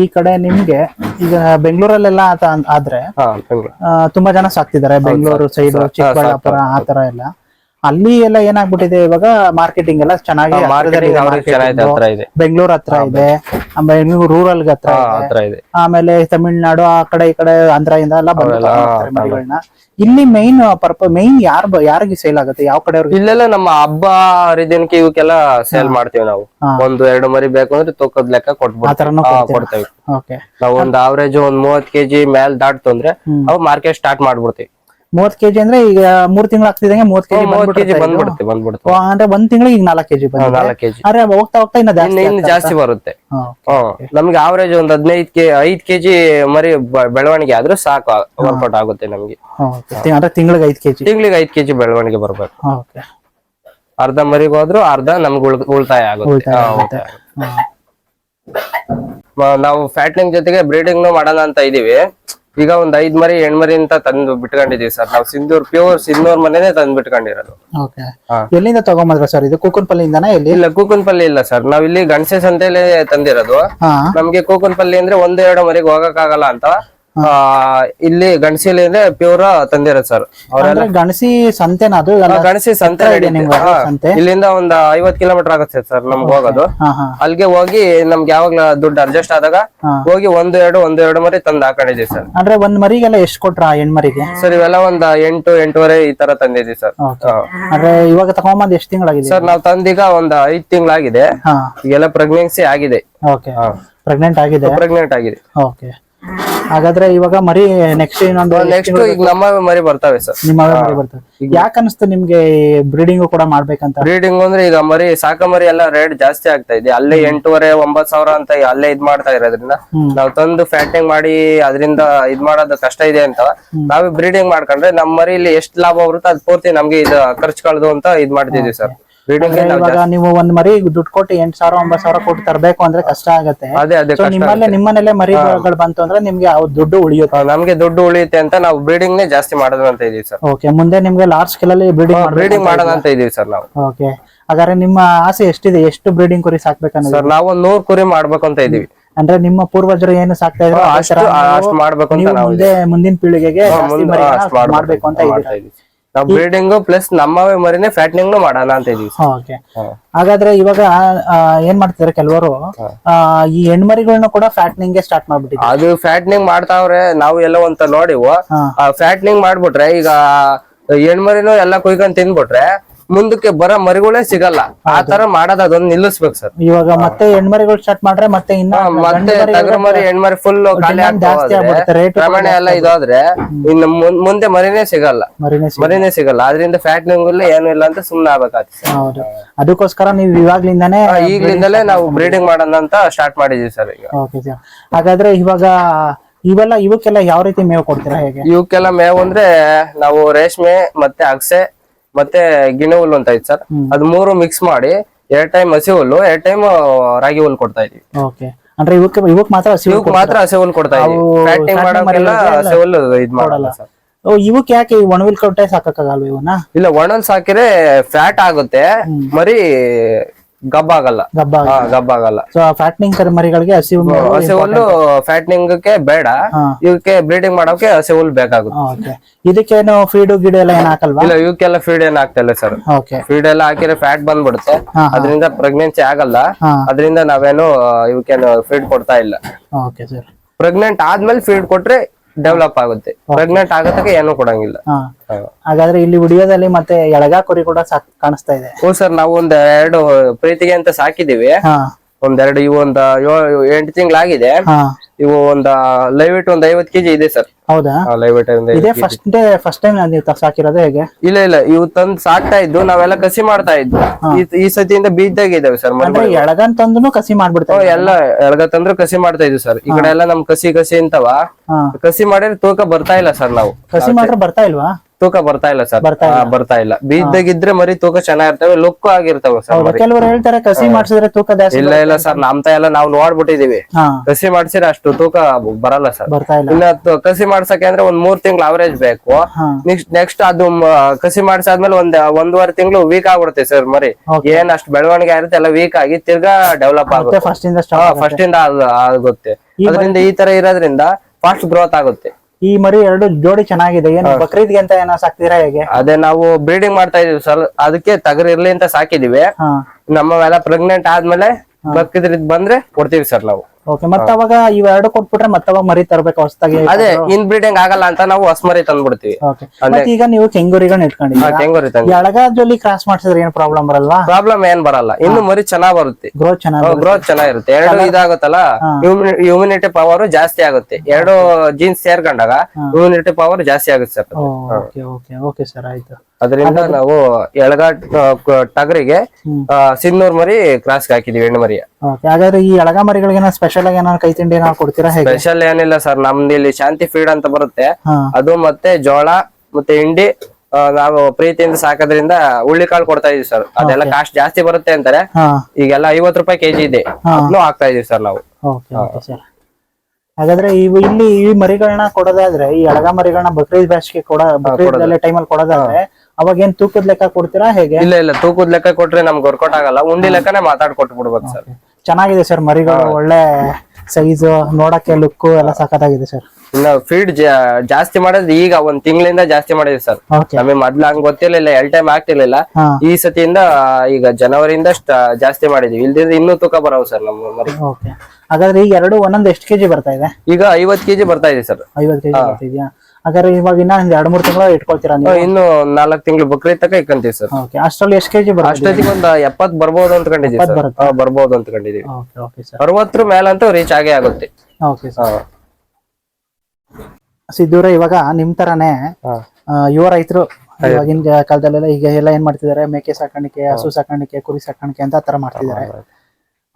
ಈ ಕಡೆ ನಿಮ್ಗೆ ಈಗ ಬೆಂಗಳೂರಲ್ಲೆಲ್ಲ ಆದ್ರೆ ತುಂಬಾ ಜನ ಸಾಕ್ತಿದ್ದಾರೆ. ಬೆಂಗಳೂರು ಸೈಡ್ ಚಿಕ್ಕಬಳ್ಳಾಪುರ ಆ ತರ ಎಲ್ಲ. ಅಲ್ಲಿ ಎಲ್ಲ ಏನಾಗ್ಬಿಟ್ಟಿದೆ ಇವಾಗ ಮಾರ್ಕೆಟಿಂಗ್ ಎಲ್ಲ ಚೆನ್ನಾಗಿ
ಬೆಂಗಳೂರ್ ಹತ್ರ ಇದೆ.
ಬೆಂಗಳೂರು ಹತ್ರ ಇದೆ. ಆಮೇಲೆ ರೂರಲ್ ಹತ್ರ ಇದೆ. ಆಮೇಲೆ ತಮಿಳ್ನಾಡು ಆ ಕಡೆ ಈ ಕಡೆ ಆಂಧ್ರದಿಂದ ಎಲ್ಲ ಮರಿಗಳನ್ನ ಇಲ್ಲಿ ಮೈನ್ ಪರ್ಪ ಮೈನ್ ಯಾರ್ ಯಾರಿಗೆ ಸೇಲ್ ಆಗುತ್ತೆ? ಯಾವ ಕಡೆ
ಇಲ್ಲೆಲ್ಲ ನಮ್ಮ ಹಬ್ಬ ಹರಿದಿನಕ್ಕೆ ಇವಕ್ಕೆಲ್ಲ ಸೇಲ್ ಮಾಡ್ತೀವಿ ನಾವು. ಒಂದು ಎರಡು ಮರಿ ಬೇಕು ಅಂದ್ರೆ ತೂಕದ ಲೆಕ್ಕ ಕೊಡ್ಬೋದು ಕೊಡ್ತೇವೆ. ನಾವು ಒಂದ್ ಆವರೇಜ್ ಒಂದ್ ಮೂವತ್ ಕೆಜಿ ಮೇಲ್ ದಾಟ್ತು ಅಂದ್ರೆ ಅವು ಮಾರ್ಕೆಟ್ ಸ್ಟಾರ್ಟ್ ಮಾಡ್ಬಿಡ್ತೀವಿ.
ಮೂವತ್ ಕೆಜಿ ಅಂದ್ರೆ ಈಗ ಮೂರ್ ತಿಂಗಳು ಆಗ್ತಿದಂಗೆ ಮೂವತ್ ಕೆಜಿ
ಬಂದ್ಬಿಡುತ್ತೆ ಬಂದ್ಬಿಡುತ್ತೆ
ಅಂದ್ರೆ ಒಂದ್ ತಿಂಗಳು ಈಗ ನಾಲ್ಕು ಕೆಜಿ
ನಾಲ್ಕು ಕೆಜಿ.
ಆದ್ರೆ ಹೋಗ್ತಾ ಹೋಗ್ತಾ ಇನ್ನ ಜಾಸ್ತಿ
ಬರುತ್ತೆ. ನಮ್ಗೆ ಆವರೇಜ್ ಒಂದ್ ಹದಿನೈದು ಕೆ ಐದ್ ಕೆಜಿ ಮರಿ ಬೆಳವಣಿಗೆ ಆದ್ರೂ ಸಾಕು ವರ್ಕೌಟ್ ಆಗುತ್ತೆ ನಮ್ಗೆ.
ಅಂದ್ರೆ ತಿಂಗಳಿಗೆ ಐದ್ ಕೆಜಿ.
ತಿಂಗಳಿಗೆ ಐದ್ ಕೆಜಿ ಬೆಳವಣಿಗೆ ಬರ್ಬೇಕು. ಅರ್ಧ ಮರಿಗೆ ಹೋದ್ರು ಅರ್ಧ ನಮ್ಗೆ ಉಳ್- ಉಳಿತಾಯ ಆಗುತ್ತೆ. ನಾವು ಫ್ಯಾಟ್ನಿಂಗ್ ಜೊತೆಗೆ ಬ್ರೀಡಿಂಗ್ ಮಾಡೋಣ ಅಂತ ಇದೀವಿ. ಈಗ ಒಂದ್ ಐದ್ ಮರಿ ಹೆಣ್ಮರಿ ಅಂತ ತಂದು ಬಿಟ್ಕೊಂಡಿದೀವಿ ಸರ್. ನಾವು ಸಿಂಧೂರ್ ಪ್ಯೂರ್ ಸಿಂಧೂರ್ ಮನೆನೇ ತಂದು ಬಿಟ್ಕೊಂಡಿರೋದು.
ಓಕೆ.
ಹಾ.
ಎಲ್ಲಿಂದ ತಗೊಂಬಂದ್ರ ಸರ್? ಇದು ಪಲ್ಲಿ ಎಲ್ಲಿ?
ಇಲ್ಲ ಕೂಕನ್ಪಲ್ಲಿ ಇಲ್ಲ ಸರ್. ನಾವ್ ಇಲ್ಲಿ ಗಣಸೆ ಸಂತೆಲೆ ತಂದಿರೋದು.
ಹಾ.
ನಮ್ಗೆ ಕೂಕನ್ಪಲ್ಲಿ ಅಂದ್ರೆ ಒಂದ್ ಎರಡು ಮರಿಗೆ ಹೋಗಕ್ಕಾಗಲ್ಲ ಅಂತ. ಇಲ್ಲಿ ಗಣಸಿಲಿ ಅಂದ್ರೆ ಪ್ಯೂರ್ ತಂದಿರೋದು ಸರ್
ಅಂದ್ರೆ ಗಣಸಿ ಸಂತೆನ ಅದು?
ಗಣಸಿ ಸಂತೆ
ಇದೆ
ನಡೀತೆ.
ನಿಮ್ಗೆ
ಹಾ,
ಸಂತೆ?
ಇಲ್ಲಿಂದ ಒಂದ್ ಐವತ್ ಕಿಲೋಮೀಟರ್ ಆಗುತ್ತೆ ಸರ್ ನಮ್ಗೆ ಹೋಗೋದು.
ಹಾ ಹಾ.
ಅಲ್ಲಿಗೆ ಹೋಗಿ ನಮ್ಗೆ ಯಾವಾಗ್ಲ ದುಡ್ಡು ಅಡ್ಜಸ್ಟ್ ಆದಾಗ
ಹಾ.
ಹೋಗಿ ಒಂದು ಎರಡು ಒಂದು ಎರಡು ಮರಿ ತಂದು ಹಾಕೊಂಡಿದ್ದೀವಿ ಸರ್
ಅಂದ್ರೆ ಒಂದ್ ಮರಿಗೆಲ್ಲ ಎಷ್ಟ್ ಕೊಟ್ರ ಆ ಮರಿಗೆ
ಸರ್ ಇವೆಲ್ಲ ಒಂದ್ ಎಂಟು ಎಂಟೂವರೆ ಈ ತರ ತಂದಿದೀವಿ ಸರ್
ಅಂದ್ರೆ ಇವಾಗ ತಗೊಂಬಂದ್ ಎಷ್ಟ್ ತಿಂಗಳಾಗಿದೆ?
ಸರ್ ನಾವ್ ತಂದೀಗ ಒಂದ್ ಐದ್ ತಿಂಗಳಾಗಿದೆ.
ಹಾ.
ಈಗೆಲ್ಲ ಪ್ರೆಗ್ನೆನ್ಸಿ ಆಗಿದೆ.
ಓಕೆ. ಪ್ರೆಗ್ನೆಂಟ್ ಆಗಿದೆ?
ಪ್ರೆಗ್ನೆಂಟ್ ಆಗಿದೆ.
ಓಕೆ. ಹಾಗಾದ್ರೆ ಇವಾಗ ಮರಿ ನೆಕ್ಸ್ಟ್ ಇನ್ನೊಂದು
ನೆಕ್ಸ್ಟ್ ಈಗ ನಮ್ಮ ಮರಿ ಬರ್ತವೆ ಸರ್.
ನಿಮ್ಮ ಮರಿ ಬರ್ತವೆ ಯಾಕೆ ಅನಿಸ್ತು ನಿಮ್ಗೆ ಬ್ರೀಡಿಂಗ್ ಕೂಡ ಮಾಡ್ಬೇಕಂತ?
ಬ್ರೀಡಿಂಗ್ ಅಂದ್ರೆ ಈಗ ಮರಿ ಸಾಕ ಮರಿ ಎಲ್ಲ ರೇಟ್ ಜಾಸ್ತಿ ಆಗ್ತಾ ಇದೆ. ಅಲ್ಲೇ ಎಂಟೂವರೆ ಒಂಬತ್ ಸಾವಿರ ಅಂತ ಅಲ್ಲೇ ಇದ್ ಮಾಡ್ತಾ ಇರೋದ್ರಿಂದ ನಾವ್ ತಂದು ಫ್ಯಾಟಿಂಗ್ ಮಾಡಿ ಅದರಿಂದ ಇದ್ ಮಾಡೋದು ಕಷ್ಟ ಇದೆ ಅಂತ. ನಾವೇ ಬ್ರೀಡಿಂಗ್ ಮಾಡ್ಕೊಂಡ್ರೆ ನಮ್ಮ ಮರಿ ಇಲ್ಲಿ ಎಷ್ಟು ಲಾಭ ಬರುತ್ತೆ ಅದ್ ಪೂರ್ತಿ ನಮ್ಗೆ ಇದು ಖರ್ಚು ಕಳೆದು ಅಂತ ಇದ್ ಮಾಡ್ತಿದ್ವಿ ಸರ್.
ಇವಾಗ ನೀವು ಒಂದ್ ಮರಿ ದುಡ್ಡು ಕೊಟ್ಟು ಎಂಟ್ ಸಾವಿರ ಒಂಬತ್ ಸಾವಿರ ಕೊಟ್ಟು ತರಬೇಕು ಅಂದ್ರೆ ಕಷ್ಟ ಆಗತ್ತೆ.
ಅದೇ ಅದೇ ಕಷ್ಟ
ನಿಮ್ಮಲ್ಲೇ ನಿಮ್ಮನೆಲ್ಲೇ ಮರಿಗಳು ಬಂತು ಅಂದ್ರೆ ನಿಮ್ಗೆ ಅವ್ ದುಡ್ಡು ಉಳಿಯುತ್ತೆ.
ನಮಗೆ ನಮ್ಗೆ ದುಡ್ಡು ಉಳಿಯುತ್ತೆ ಅಂತ ನಾವು ಬ್ರೀಡಿಂಗ್ ನೇ ಜಾಸ್ತಿ ಮಾಡೋದು ಅಂತ ಇದೀವಿ ಸರ್.
ಓಕೆ ಮುಂದೆ ನಿಮ್ಗೆ ಲಾರ್ಜ್ ಸ್ಕೇಲ್ ಅಲ್ಲಿ ಬ್ರೀಡಿಂಗ್
ಬ್ರೀಡಿಂಗ್ ಮಾಡೋಣ ಅಂತ ಇದೀವಿ ಸರ್ ನಾವು.
ಓಕೆ ಹಾಗಾದ್ರೆ ನಿಮ್ಮ ಆಸೆ ಎಷ್ಟಿದೆ? ಎಷ್ಟು ಬ್ರೀಡಿಂಗ್ ಕುರಿ ಸಾಕ್ಬೇಕನ್ನೋದು?
ಸರ್ ನಾವು ಒಂದ್ ನೂರ್ ಕುರಿ ಮಾಡ್ಬೇಕು ಅಂತ ಇದೀವಿ.
ಅಂದ್ರೆ ನಿಮ್ಮ ಪೂರ್ವಜರು ಏನು ಸಾಕ್ತಾ ಇದ್ರು
ಅಷ್ಟು ಅಷ್ಟು ಮಾಡ್ಬೇಕು ಅಂತ
ನೀವು ಮುಂದೆ ಮುಂದಿನ ಪೀಳಿಗೆಗೆ ಜಾಸ್ತಿ
ಮಾಡ್ಬೇಕು
ಮಾಡ್ಬೇಕು ಅಂತ
ಮಾಡ್ತಾ ಇದೀವಿ. ನಾವು ಬ್ರೀಡಿಂಗ್ ಪ್ಲಸ್ ನಮ್ಮವೇ ಮರಿನೇ ಫ್ಯಾಟ್ನಿಂಗ್ ಮಾಡೋಣ ಅಂತ ಇದೀವಿ.
ಓಕೆ ಹಾಗಾದ್ರೆ ಇವಾಗ ಏನ್ ಮಾಡ್ತಿದಾರೆ ಕೆಲವರು? ಈ ಹೆಣ್ಮರಿಗಳನ್ನ ಕೂಡ ಫ್ಯಾಟ್ನಿಂಗ್ಗೆ ಸ್ಟಾರ್ಟ್ ಮಾಡ್ಬಿಟ್ಟಿದ್ದಾರೆ?
ಅದು ಫ್ಯಾಟ್ನಿಂಗ್ ಮಾಡ್ತಾವ್ರೆ ನಾವು ಎಲ್ಲೋ ಅಂತ ನೋಡಿವು. ಫ್ಯಾಟ್ನಿಂಗ್ ಮಾಡ್ಬಿಟ್ರೆ ಈಗ ಹೆಣ್ಮರಿನೂ ಎಲ್ಲ ಕುಯ್ಕೊಂಡ್ ತಿಂದ್ಬಿಟ್ರೆ ಮುಂದಕ್ಕೆ ಬರೋ ಮರಿಗಳೇ ಸಿಗಲ್ಲ. ಆ ತರ ಮಾಡೋದ್ ಅದೊಂದ್ ನಿಲ್ಲಿಸ್ಬೇಕು ಸರ್.
ಇವಾಗ ಮತ್ತೆ ಹೆಣ್ಮರಿಗಳು ಸ್ಟಾರ್ಟ್ ಮಾಡ್ರೆ ಮತ್ತೆ ಇನ್ನ
ಮತ್ತೆ ಟಗರು ಮರಿ ಹೆಣ್ಮರಿ ಫುಲ್ ಖಾಲಿ ಪ್ರಮಾಣ ಎಲ್ಲ ಇದಾದ್ರೆ ಇನ್ನು ಮುಂದೆ ಮರಿನೇ ಸಿಗಲ್ಲ.
ಮರಿನೇ
ಸಿಗಲ್ಲ. ಅದರಿಂದ ಫ್ಯಾಟ್ನಿಂಗ್ ಇಲ್ಲ ಏನು ಇಲ್ಲ ಅಂತ ಸುಮ್ನೆ ಆಗ್ಬೇಕಾಗ್ತದೆ
ಹೌದು. ಅದಕ್ಕೋಸ್ಕರ ನೀವು ಇವಾಗ್ಲಿಂದಾನೇ
ಈಗ್ಲಿಂದಲೇ ನಾವು ಬ್ರೀಡಿಂಗ್ ಮಾಡೋಣ ಅಂತ ಸ್ಟಾರ್ಟ್ ಮಾಡಿದೀವಿ ಸರ್ ಈಗ.
ಓಕೆ ಸರ್ ಹಾಗಾದ್ರೆ ಇವಾಗ ಇವೆಲ್ಲ ಇವಕ್ಕೆಲ್ಲ ಯಾವ ರೀತಿ ಮೇವು ಕೊಡ್ತೀರಾ ಹೇಗೆ?
ಇವಕ್ಕೆಲ್ಲ ಮೇವು ಅಂದ್ರೆ ನಾವು ರೇಷ್ಮೆ ಮತ್ತೆ ಅಗಸೆ ಮತ್ತೆ ಗಿಣೆ ಹುಲ್ಲು ಅಂತ ಐತೆ ಸರ್. ಅದ್ ಮೂರು ಮಿಕ್ಸ್ ಮಾಡಿ ಎರಡ್ ಟೈಮ್ ಹಸಿ ಹುಲ್ಲು ಎರಡ್ ಟೈಮ್ ರಾಗಿ ಹುಲ್ಲು ಕೊಡ್ತಾ ಇದೀವಿ.
ಓಕೆ. ಅಂದ್ರೆ ಇವಕ್ಕೆ ಇವಕ್ ಮಾತ್ರ ಹಸಿ
ಇವಕ್ ಮಾತ್ರ ಹಸಿ ಹುಲ್ಲು ಕೊಡ್ತಾ ಇದೀವಿ.
ಮರಿಗಳಿಗೆ
ಹಸಿ ಹುಲ್ಲು ಇದ್ ಮಾಡಲ್ಲ ಸರ್.
ಓ ಇವಕ್ ಯಾಕೆ ಒಣವಿಲ್ ಕೊಟ್ಟೆ ಸಾಕಾಗಲ್ವ ಇವನ್ನ
ಇಲ್ಲ ಒಣಲ್ ಸಾಕಿದ್ರೆ ಫ್ಯಾಟ್ ಆಗುತ್ತೆ. ಮರಿ ಗಬ್ಬ ಆಗಲ್ಲ
ಗಬ್ಬ
ಆಗಲ್ಲ
ಸೊ ಫ್ಯಾಟ್ನಿಂಗ್ ಮರಿಗಳಿಗೆ ಹಸಿ
ಹಸಿ ಹುಲ್ಲು ಫ್ಯಾಟ್ನಿಂಗ್ ಬೇಡ. ಇವಕ್ಕೆ ಬ್ರೀಡಿಂಗ್ ಮಾಡೋಕೆ ಹಸಿ ಹುಲ್ಲು ಬೇಕಾಗುತ್ತೆ.
ಇದಕ್ಕೇನು ಫೀಡ್ ಗಿಡ ಎಲ್ಲ ಏನ್ ಹಾಕಲ್ವಾ?
ಇಲ್ಲ ಇವಕ್ಕೆಲ್ಲ ಫೀಡ್ ಏನ್ ಆಗ್ತಿಲ್ಲ ಸರ್.
ಓಕೆ
ಫೀಡ್ ಎಲ್ಲ ಹಾಕಿದ್ರೆ ಫ್ಯಾಟ್ ಬಂದ್ಬಿಡುತ್ತೆ. ಅದರಿಂದ ಪ್ರೆಗ್ನೆನ್ಸಿ ಆಗಲ್ಲ. ಅದರಿಂದ ನಾವೇನು ಇವಕ್ಕೇನು ಫೀಡ್ ಕೊಡ್ತಾ ಇಲ್ಲ.
ಸರ್
ಪ್ರೆಗ್ನೆಂಟ್ ಆದ್ಮೇಲೆ ಫೀಡ್ ಕೊಟ್ರೆ ಡೆವಲಪ್ ಆಗುತ್ತೆ. ಪ್ರೆಗ್ನೆಂಟ್ ಆಗತ್ತಕ್ಕೆ ಏನು ಕೊಡಂಗಿಲ್ಲ.
ಹಾಗಾದ್ರೆ ಇಲ್ಲಿ ವಿಡಿಯೋದಲ್ಲಿ ಮತ್ತೆ ಎಳಗಾ ಕುರಿ ಕೂಡ ಕಾಣಿಸ್ತಾ ಇದೆ.
ಹ್ಞೂ ಸರ್ ನಾವು ಒಂದ್ ಎರಡು ಪ್ರೀತಿಗೆ ಅಂತ ಸಾಕಿದೀವಿ ಒಂದೆರಡು ಈ ಒಂದ್ ಏಳು ಎಂಟು ತಿಂಗಳಾಗಿದೆ. ಇವು ಒಂದ ಲೈವ್ ಇಟ್ ಒಂದ್ ಐವತ್ ಕೆಜಿ ಇದೆ ಸರ್.
ಹೌದಾ?
ಲೈವ್
ಇದೇ ಫಸ್ಟ್ ಡೇ ಫಸ್ಟ್ ಟೈಮ್ ನೀವು ಸಾಕಿರೋದು ಹೇಗೆ?
ಇಲ್ಲ ಇಲ್ಲ ಇವು ತಂದ್ ಸಾಕ್ತಾ ಇದ್ದು ನಾವೆಲ್ಲ ಕಸಿ ಮಾಡ್ತಾ ಇದ್ದು. ಈ- ಈ ಸತಿಯಿಂದ ಇದಾವೆ ಸರ್
ಅಂದ್ರೆ ಎಳಗನ್ ತಂದ್ರು ಕಸಿ ಮಾಡ್ಬಿಡ್ತಾರೆ
ಎಲ್ಲ ತಂದ್ರು ಕಸಿ ಮಾಡ್ತಾ ಇದ್ವಿ ಸರ್. ಈ ಕಡೆ ಎಲ್ಲ ನಮ್ ಕಸಿ ಕಸಿ ಅಂತವಾ.
ಹಾ.
ಕಸಿ ಮಾಡಿದ್ರೆ ತೂಕ ಬರ್ತಾ ಇಲ್ಲ ಸರ್ ನಾವು.
ಕಸಿ ಮಾಡ್ರೆ ಬರ್ತಾ ಇಲ್ವಾ?
ತೂಕ ಬರ್ತಾ ಇಲ್ಲ ಸರ್.
ಬರ್ತಾ
ಇಲ್ಲ. ಬೀಜದಾಗಿದ್ರೆ ಮರಿ ತೂಕ ಚೆನ್ನಾಗಿರ್ತವೆ ಲುಕ್ ಆಗಿರ್ತವೆ ಸರ್
ಕೆಲವರು ಹೇಳ್ತಾರೆ ಕಸಿ ಮಾಡ್ಸಿದ್ರೆ ತೂಕ
ಇಲ್ಲ ಇಲ್ಲ ಸರ್ ನಮ್ತ ಎಲ್ಲ ನಾವು ನೋಡ್ಬಿಟ್ಟಿದೀವಿ ಕಸಿ ಮಾಡ್ಸಿದ್ರೆ ಅಷ್ಟು ತೂಕ ಬರಲ್ಲ ಸರ್.
ಇಲ್ಲ.
ಇನ್ನ ಕಸಿ ಮಾಡ್ಸಕ್ಕೆ ಅಂದ್ರೆ ಒಂದ್ ಮೂರ್ ತಿಂಗಳು ಅವರೇಜ್ ಬೇಕು. ನೆಕ್ಸ್ಟ್ ನೆಕ್ಸ್ಟ್ ಅದು ಕಸಿ ಮಾಡ್ಸಾದ್ಮೇಲೆ ಒಂದ್ ಒಂದೂವರೆ ತಿಂಗಳು ವೀಕ್ ಆಗ್ಬಿಡುತ್ತೆ ಸರ್ ಮರಿ. ಏನ್ ಅಷ್ಟು ಬೆಳವಣಿಗೆ ಆಗಿರುತ್ತೆ ಎಲ್ಲ ವೀಕ್ ಆಗಿ ತಿರ್ಗಾ ಡೆವಲಪ್ ಆಗುತ್ತೆ.
ಫಸ್ಟ್ ಇಂದ
ಆಗುತ್ತೆ. ಅದರಿಂದ ಈ ತರ ಇರೋದ್ರಿಂದ ಫಾಸ್ಟ್ ಗ್ರೋತ್ ಆಗುತ್ತೆ.
ಈ ಮರಿ ಎರಡು ಜೋಡಿ ಚೆನ್ನಾಗಿದೆ. ಏನು ಬಕ್ರೀದ್ಗೆ ಅಂತ ಏನೋ ಸಾಕ್ತೀರಾ ಹೇಗೆ?
ಅದೇ ನಾವು ಬ್ರೀಡಿಂಗ್ ಮಾಡ್ತಾ ಇದೀವಿ ಸರ್. ಅದಕ್ಕೆ ತಗರಿರ್ಲಿ ಇರ್ಲಿ ಅಂತ ಸಾಕಿದೀವಿ. ನಮ್ಮ ಪ್ರೆಗ್ನೆಂಟ್ ಆದ್ಮೇಲೆ ಬಕ್ರೀದ್ ಬಂದ್ರೆ ಕೊಡ್ತೀವಿ ಸರ್ ನಾವು.
ಓಕೆ ಮತ್ತೆ ಅವಾಗ ಇವೆರಡು ಕೊಟ್ಬಿಟ್ರೆ ಮತ್ತೆ ಅವಾಗ ಮರಿ ತರಬೇಕು ಹೊಸದಾಗಿ
ಅದೇ ಇನ್ ಬ್ರೀಡಿಂಗ್ ಆಗಲ್ಲ ಅಂತ ನಾವು ಹೊಸ್ಮರಿ ತಂದ್ಬಿಡ್ತೀವಿ.
ಓಕೆ ಮತ್ತೆ ಈಗ ನೀವು ಕೆಂಗೂರಿಗಳನ್ನ ಇಟ್ಕೊಂಡಿದ್ದೀರಾ?
ಕೆಂಗೂರಿ ತಂದ್
ಕ್ರಾಸ್ ಮಾಡಿಸಿದ್ರೆ ಏನು ಪ್ರಾಬ್ಲಮ್ ಬರಲ್ಲ
ಪ್ರಾಬ್ಲಮ್ ಏನ್ ಬರಲ್ಲ. ಇನ್ನು ಮರಿ ಚೆನ್ನಾಗ್ ಬರುತ್ತೆ.
ಗ್ರೋತ್ ಚೆನ್ನಾಗಿ
ಗ್ರೋತ್ ಚೆನ್ನಾಗಿರುತ್ತೆ. ಎರಡು ಇದಾಗುತ್ತಲ್ಲ ಇಮ್ಯುನಿಟಿ ಪವರ್ ಜಾಸ್ತಿ ಆಗುತ್ತೆ. ಎರಡು ಜೀನ್ಸ್ ಸೇರ್ಕೊಂಡಾಗ ಇಮ್ಯುನಿಟಿ ಪವರ್ ಜಾಸ್ತಿ ಆಗುತ್ತೆ sir
okay okay okay sir ಆಯ್ತು.
ಅದರಿಂದ ನಾವು ಎಳಗಾಟ್ ಟಗರಿಗೆ ಸಿನ್ನೂರ್ ಮರಿ ಕ್ರಾಸ್ ಹಾಕಿದೀವಿ ಹೆಣ್ಣು ಮರಿಯ.
ಹಾಗಾದ್ರೆ ಈ ಎಳಗ ಮರಿಗಳಿಗೆ ಸ್ಪೆಷಲ್ ಆಗಿ ಏನಾದ್ರು ಕೈ ತಿಂಡಿ ಏನಾದ್ರು ಕೊಡ್ತೀರಾ
ಸ್ಪೆಷಲ್ ಏನಿಲ್ಲ ಸರ್ ನಮ್ದು ಇಲ್ಲಿ ಶಾಂತಿ ಫೀಡ್ ಅಂತ ಬರುತ್ತೆ. ಅದು ಮತ್ತೆ ಜೋಳ ಮತ್ತೆ ಹಿಂಡಿ ನಾವು ಪ್ರೀತಿಯಿಂದ ಸಾಕೋದ್ರಿಂದ ಕಾಳು ಕೊಡ್ತಾ ಇದೀವಿ ಸರ್. ಅದೆಲ್ಲ ಕಾಸ್ಟ್ ಜಾಸ್ತಿ ಬರುತ್ತೆ ಅಂತಾರೆ. ಈಗೆಲ್ಲ ಐವತ್ ರೂಪಾಯಿ ಕೆಜಿ ಇದೆ. ಅದನ್ನು ಹಾಕ್ತಾ ಇದೀವಿ ಸರ್ ನಾವು.
ಹಾಗಾದ್ರೆ ಇವು ಇಲ್ಲಿ ಈ ಮರಿಗಳನ್ನ ಕೊಡೋದಾದ್ರೆ ಈ ಎಳಗ ಮರಿಗಳನ್ನ ಬಕ್ರೀದ್ ಬ್ಯಾಚ್ಗೆ ಕೊಡ ಬಕ್ರೀದ್ ಟೈಮಲ್ಲಿ ಕೊಡೋದಾದ್ರೆ ಅವಾಗ ಏನ್ ತೂಕದ ಲೆಕ್ಕ ಕೊಡ್ತೀರಾ ಹೇಗೆ?
ಇಲ್ಲ ಇಲ್ಲ ತೂಕದ ಲೆಕ್ಕ ಕೊಟ್ರೆ ನಮ್ಗೆ ವರ್ಕೌಟ್ ಆಗಲ್ಲ. ಉಂಡಿ ಲೆಕ್ಕನೇ ಮಾತಾಡ್ಕೊಟ್ಟು ಬಿಡ್ಬೇಕು ಸರ್
ಚೆನ್ನಾಗಿದೆ ಸರ್ ಮರಿಗಳು ಒಳ್ಳೆ ಸೈಜ್ ನೋಡಕ್ಕೆ ಲುಕ್ ಎಲ್ಲ ಸಕತ್ತಾಗಿದೆ ಸರ್.
ಇಲ್ಲ ಫೀಡ್ ಜಾಸ್ತಿ ಮಾಡೋದು ಈಗ ಒಂದ್ ತಿಂಗಳಿಂದ ಜಾಸ್ತಿ ಮಾಡಿದ್ವಿ ಸರ್. ನಮಗೆ ಮೊದ್ಲು ಹಂಗ್ ಗೊತ್ತಿರ್ಲಿಲ್ಲ ಎಲ್ ಟೈಮ್ ಆಗ್ತಿರ್ಲಿಲ್ಲ. ಈ ಸತಿಯಿಂದ ಈಗ ಜನವರಿಯಿಂದ ಜಾಸ್ತಿ ಮಾಡಿದ್ವಿ. ಇಲ್ದಿದ್ರೆ ಇನ್ನೂ ತೂಕ ಬರವು ಸರ್ ನಮ್ಮ ಮರಿ.
ಹಾಗಾದ್ರೆ ಈಗ ಎರಡು ಒಂದೊಂದು ಎಷ್ಟು ಕೆಜಿ ಬರ್ತಾ ಇದೆ?
ಈಗ ಐವತ್ ಕೆಜಿ ಬರ್ತಾ ಇದೆ ಸರ್.
ಐವತ್ತು ಕೆಜಿ ಬರ್ತಿದ್ಯಾ ಹಾಗಾದ್ರೆ ಇವಾಗ ಇನ್ನ ಒಂದ್ ಮೂರ್ ತಿಂಗಳು ಇಟ್ಕೊಳ್ತೀರಾ ನೀವು?
ಇನ್ನು ನಾಲ್ಕ್ ತಿಂಗಳು ಬಕ್ರೀದ್ ತಕ ಇಕ್ಕಂತೀವಿ ಸರ್.
ಓಕೆ ಅಷ್ಟ್ರಲ್ಲಿ ಎಷ್ಟು ಕೆಜಿ ಬರುತ್ತೆ
ಅಷ್ಟೊತ್ತಿಗೆ ಒಂದ್ ಎಪ್ಪತ್ ಬರ್ಬೋದು ಅಂತ ಕಂಡಿದೀವಿ ಸರ್.
ಬರುತ್ತೆ.
ಬರ್ಬೋದು ಅಂತ ಕಂಡಿದೀವಿ
ಓಕೆ ಓಕೆ ಸರ್
ಅರವತ್ತರ ಮೇಲಂತೂ ರೀಚ್ ಆಗೇ ಆಗುತ್ತೆ.
Okay sir. ಸಿದ್ದೂರ ಇವಾಗ ನಿಮ್ ತರಾನೇ ಆ, ಯುವ ರೈತರು ಇವಾಗಿನ ಕಾಲದಲ್ಲೆಲ್ಲ ಈಗ ಎಲ್ಲ ಏನ್ ಮಾಡ್ತಿದ್ದಾರೆ? ಮೇಕೆ ಸಾಕಾಣಿಕೆ ಹಸು ಸಾಕಾಣಿಕೆ ಕುರಿ ಸಾಕಾಣಿಕೆ ಅಂತ ಆ ತರ ಮಾಡ್ತಿದ್ದಾರೆ.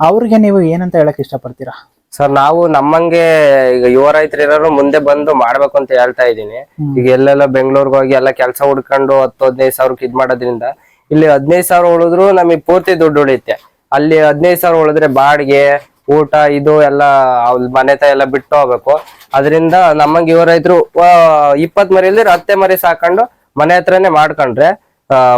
ಅವ್ರಿಗೆ ನೀವು ಏನಂತ ಹೇಳಕ್ ಇಷ್ಟಪಡ್ತೀರಾ?
ಸರ್ ನಾವು ನಮ್ಮಂಗೆ ಈಗ ಯುವ ರೈತರು ಮುಂದೆ ಬಂದು ಮಾಡ್ಬೇಕು ಅಂತ ಹೇಳ್ತಾ ಇದೀನಿ ಈಗ ಎಲ್ಲೆಲ್ಲ ಬೆಂಗಳೂರಿಗೆ ಹೋಗಿ ಎಲ್ಲ ಕೆಲಸ ಹುಡ್ಕೊಂಡು ಹತ್ತು ಹದಿನೈದು ಸಾವಿರಕ್ಕೆ ಇದ್ ಮಾಡೋದ್ರಿಂದ ಇಲ್ಲಿ ಹದಿನೈದು ಸಾವಿರ ಉಳಿದ್ರು ನಮಗೆ ಪೂರ್ತಿ ದುಡ್ಡು ಉಳಿಯುತ್ತೆ. ಅಲ್ಲಿ ಹದಿನೈದು ಸಾವಿರ ಉಳಿದ್ರೆ ಬಾಡಿಗೆ ಊಟ ಇದು ಎಲ್ಲ ಮನೆ ಮನೆತ ಎಲ್ಲ ಬಿಟ್ಟು ಹೋಗ್ಬೇಕು. ಅದರಿಂದ ನಮ್ಮಂಗೆ ಯುವ ರೈತರು ಇಪ್ಪತ್ ಮರಿ ಇಲ್ದಿರ ಹತ್ತೆ ಮರಿ ಸಾಕೊಂಡು ಮನೆ ಹತ್ರನೇ ಮಾಡ್ಕೊಂಡ್ರೆ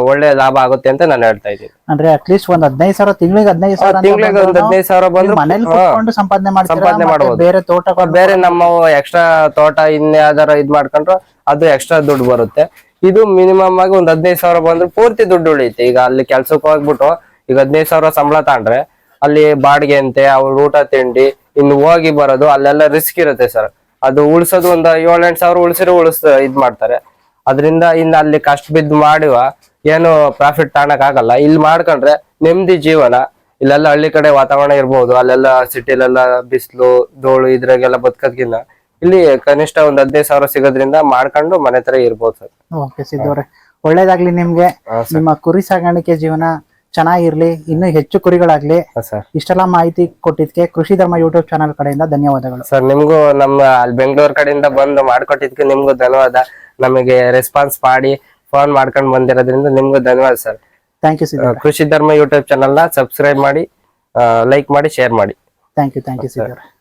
ಒಳ್ಳೆ ಲಾಭ ಆಗುತ್ತೆ ಅಂತ ನಾನು ಹೇಳ್ತಾ ಇದ್ದೀನಿ.
ಅಂದ್ರೆ ಅಟ್ಲೀಸ್ಟ್ ಒಂದ್ ಹದಿನೈದು ಸಾವಿರ ತಿಂಗಳಿಗೆ ಹದಿನೈದು ಸಾವಿರ
ತಿಂಗಳಿಗೆ ಒಂದ್
ಬಂದ್ರೂ
ಹದಿನೈದು ಸಾವಿರ ಬಂದ್ರೆ
ಮನೇಲಿ
ಹಾ.
ಸಂಪಾದನೆ
ಸಂಪಾದನೆ.
ಬೇರೆ ತೋಟ
ಬೇರೆ ನಮ್ಮ ಎಕ್ಸ್ಟ್ರಾ ತೋಟ ಇನ್ ಯಾವ್ದಾರ ಇದ್ ಮಾಡ್ಕೊಂಡ್ರು ಅದು ಎಕ್ಸ್ಟ್ರಾ ದುಡ್ಡು ಬರುತ್ತೆ. ಇದು ಮಿನಿಮಮ್ ಆಗಿ ಒಂದ್ ಹದಿನೈದು ಸಾವಿರ ಬಂದ್ರೆ ಪೂರ್ತಿ ದುಡ್ಡು ಉಳಿಯುತ್ತೆ. ಈಗ ಅಲ್ಲಿ ಕೆಲ್ಸಕ್ಕೆ ಹೋಗ್ಬಿಟ್ಟು ಈಗ ಹದಿನೈದು ಸಾವಿರ ಸಂಬಳ ತಾಂಡ್ರೆ ಅಲ್ಲಿ ಬಾಡಿಗೆ ಅಂತೆ ಅವ್ರ ಊಟ ತಿಂಡಿ ಇನ್ನು ಹೋಗಿ ಬರೋದು ಅಲ್ಲೆಲ್ಲ ರಿಸ್ಕ್ ಇರುತ್ತೆ ಸರ್. ಅದು ಉಳಿಸೋದು ಒಂದ್ ಏಳೆಂಟು ಸಾವಿರ ಉಳಿಸಿರೋ ಉಳಿಸ್ ಇದ್ ಮಾಡ್ತಾರೆ. ಅದರಿಂದ ಇನ್ನು ಅಲ್ಲಿ ಕಷ್ಟ ಬಿದ್ದು ಮಾಡುವ ಏನು ಪ್ರಾಫಿಟ್ ತಗೊಳಕ್ ಆಗಲ್ಲ ಇಲ್ಲಿ ಮಾಡ್ಕೊಂಡ್ರೆ ನೆಮ್ಮದಿ ಜೀವನ. ಇಲ್ಲೆಲ್ಲ ಹಳ್ಳಿ ಕಡೆ ವಾತಾವರಣ ಇರ್ಬೋದು ಅಲ್ಲೆಲ್ಲ ಸಿಟಿಲೆಲ್ಲ ಬಿಸಿಲು ಧೂಳು ಇದ್ರಾಗೆಲ್ಲ ಬದುಕೋದ್ಕಿಂತ ಇಲ್ಲಿ ಕನಿಷ್ಠ ಒಂದ್ ಹದಿನೈದು ಸಾವಿರ ಸಿಗೋದ್ರಿಂದ ಮಾಡ್ಕೊಂಡು ಮನೆ ತರ ಇರ್ಬೋದು ಸರ್.
ಓಕೆ ಸಿದ್ದವ್ರೆ ಒಳ್ಳೇದಾಗ್ಲಿ ನಿಮ್ಗೆ. ನಿಮ್ಮ ಕುರಿ ಸಾಗಾಣಿಕೆ ಜೀವನ ಚೆನ್ನಾಗಿರ್ಲಿ ಇನ್ನೂ ಹೆಚ್ಚು ಕುರಿಗಳಾಗ್ಲಿ.
ಸರ್.
ಇಷ್ಟೆಲ್ಲ ಮಾಹಿತಿ ಕೊಟ್ಟಿದ್ಕೆ ಕೃಷಿ ಧರ್ಮ ಯೂಟ್ಯೂಬ್ ಚಾನಲ್ ಕಡೆಯಿಂದ ಧನ್ಯವಾದಗಳು.
ಸರ್ ನಿಮ್ಗೂ ನಮ್ಮ ಬೆಂಗಳೂರು ಕಡೆಯಿಂದ ಬಂದು ಮಾಡ್ಕೊಟ್ಟಿದ್ಕೆ ನಿಮ್ಗೂ ಧನ್ಯವಾದ. ನಮಗೆ ರೆಸ್ಪಾನ್ಸ್ ಮಾಡಿ ಫೋನ್ ಮಾಡ್ಕೊಂಡು ಬಂದಿರೋದ್ರಿಂದ ನಿಮ್ಗೂ ಧನ್ಯವಾದ ಸರ್
ಥ್ಯಾಂಕ್ ಯು ಸಿದ್ದವ್ರೆ
ಕೃಷಿ ಧರ್ಮ ಯೂಟ್ಯೂಬ್ ಚಾನಲ್ನ ಸಬ್ಸ್ಕ್ರೈಬ್ ಮಾಡಿ ಲೈಕ್ ಮಾಡಿ ಶೇರ್ ಮಾಡಿ.
Thank you thank you ಸಿದ್ದವ್ರೆ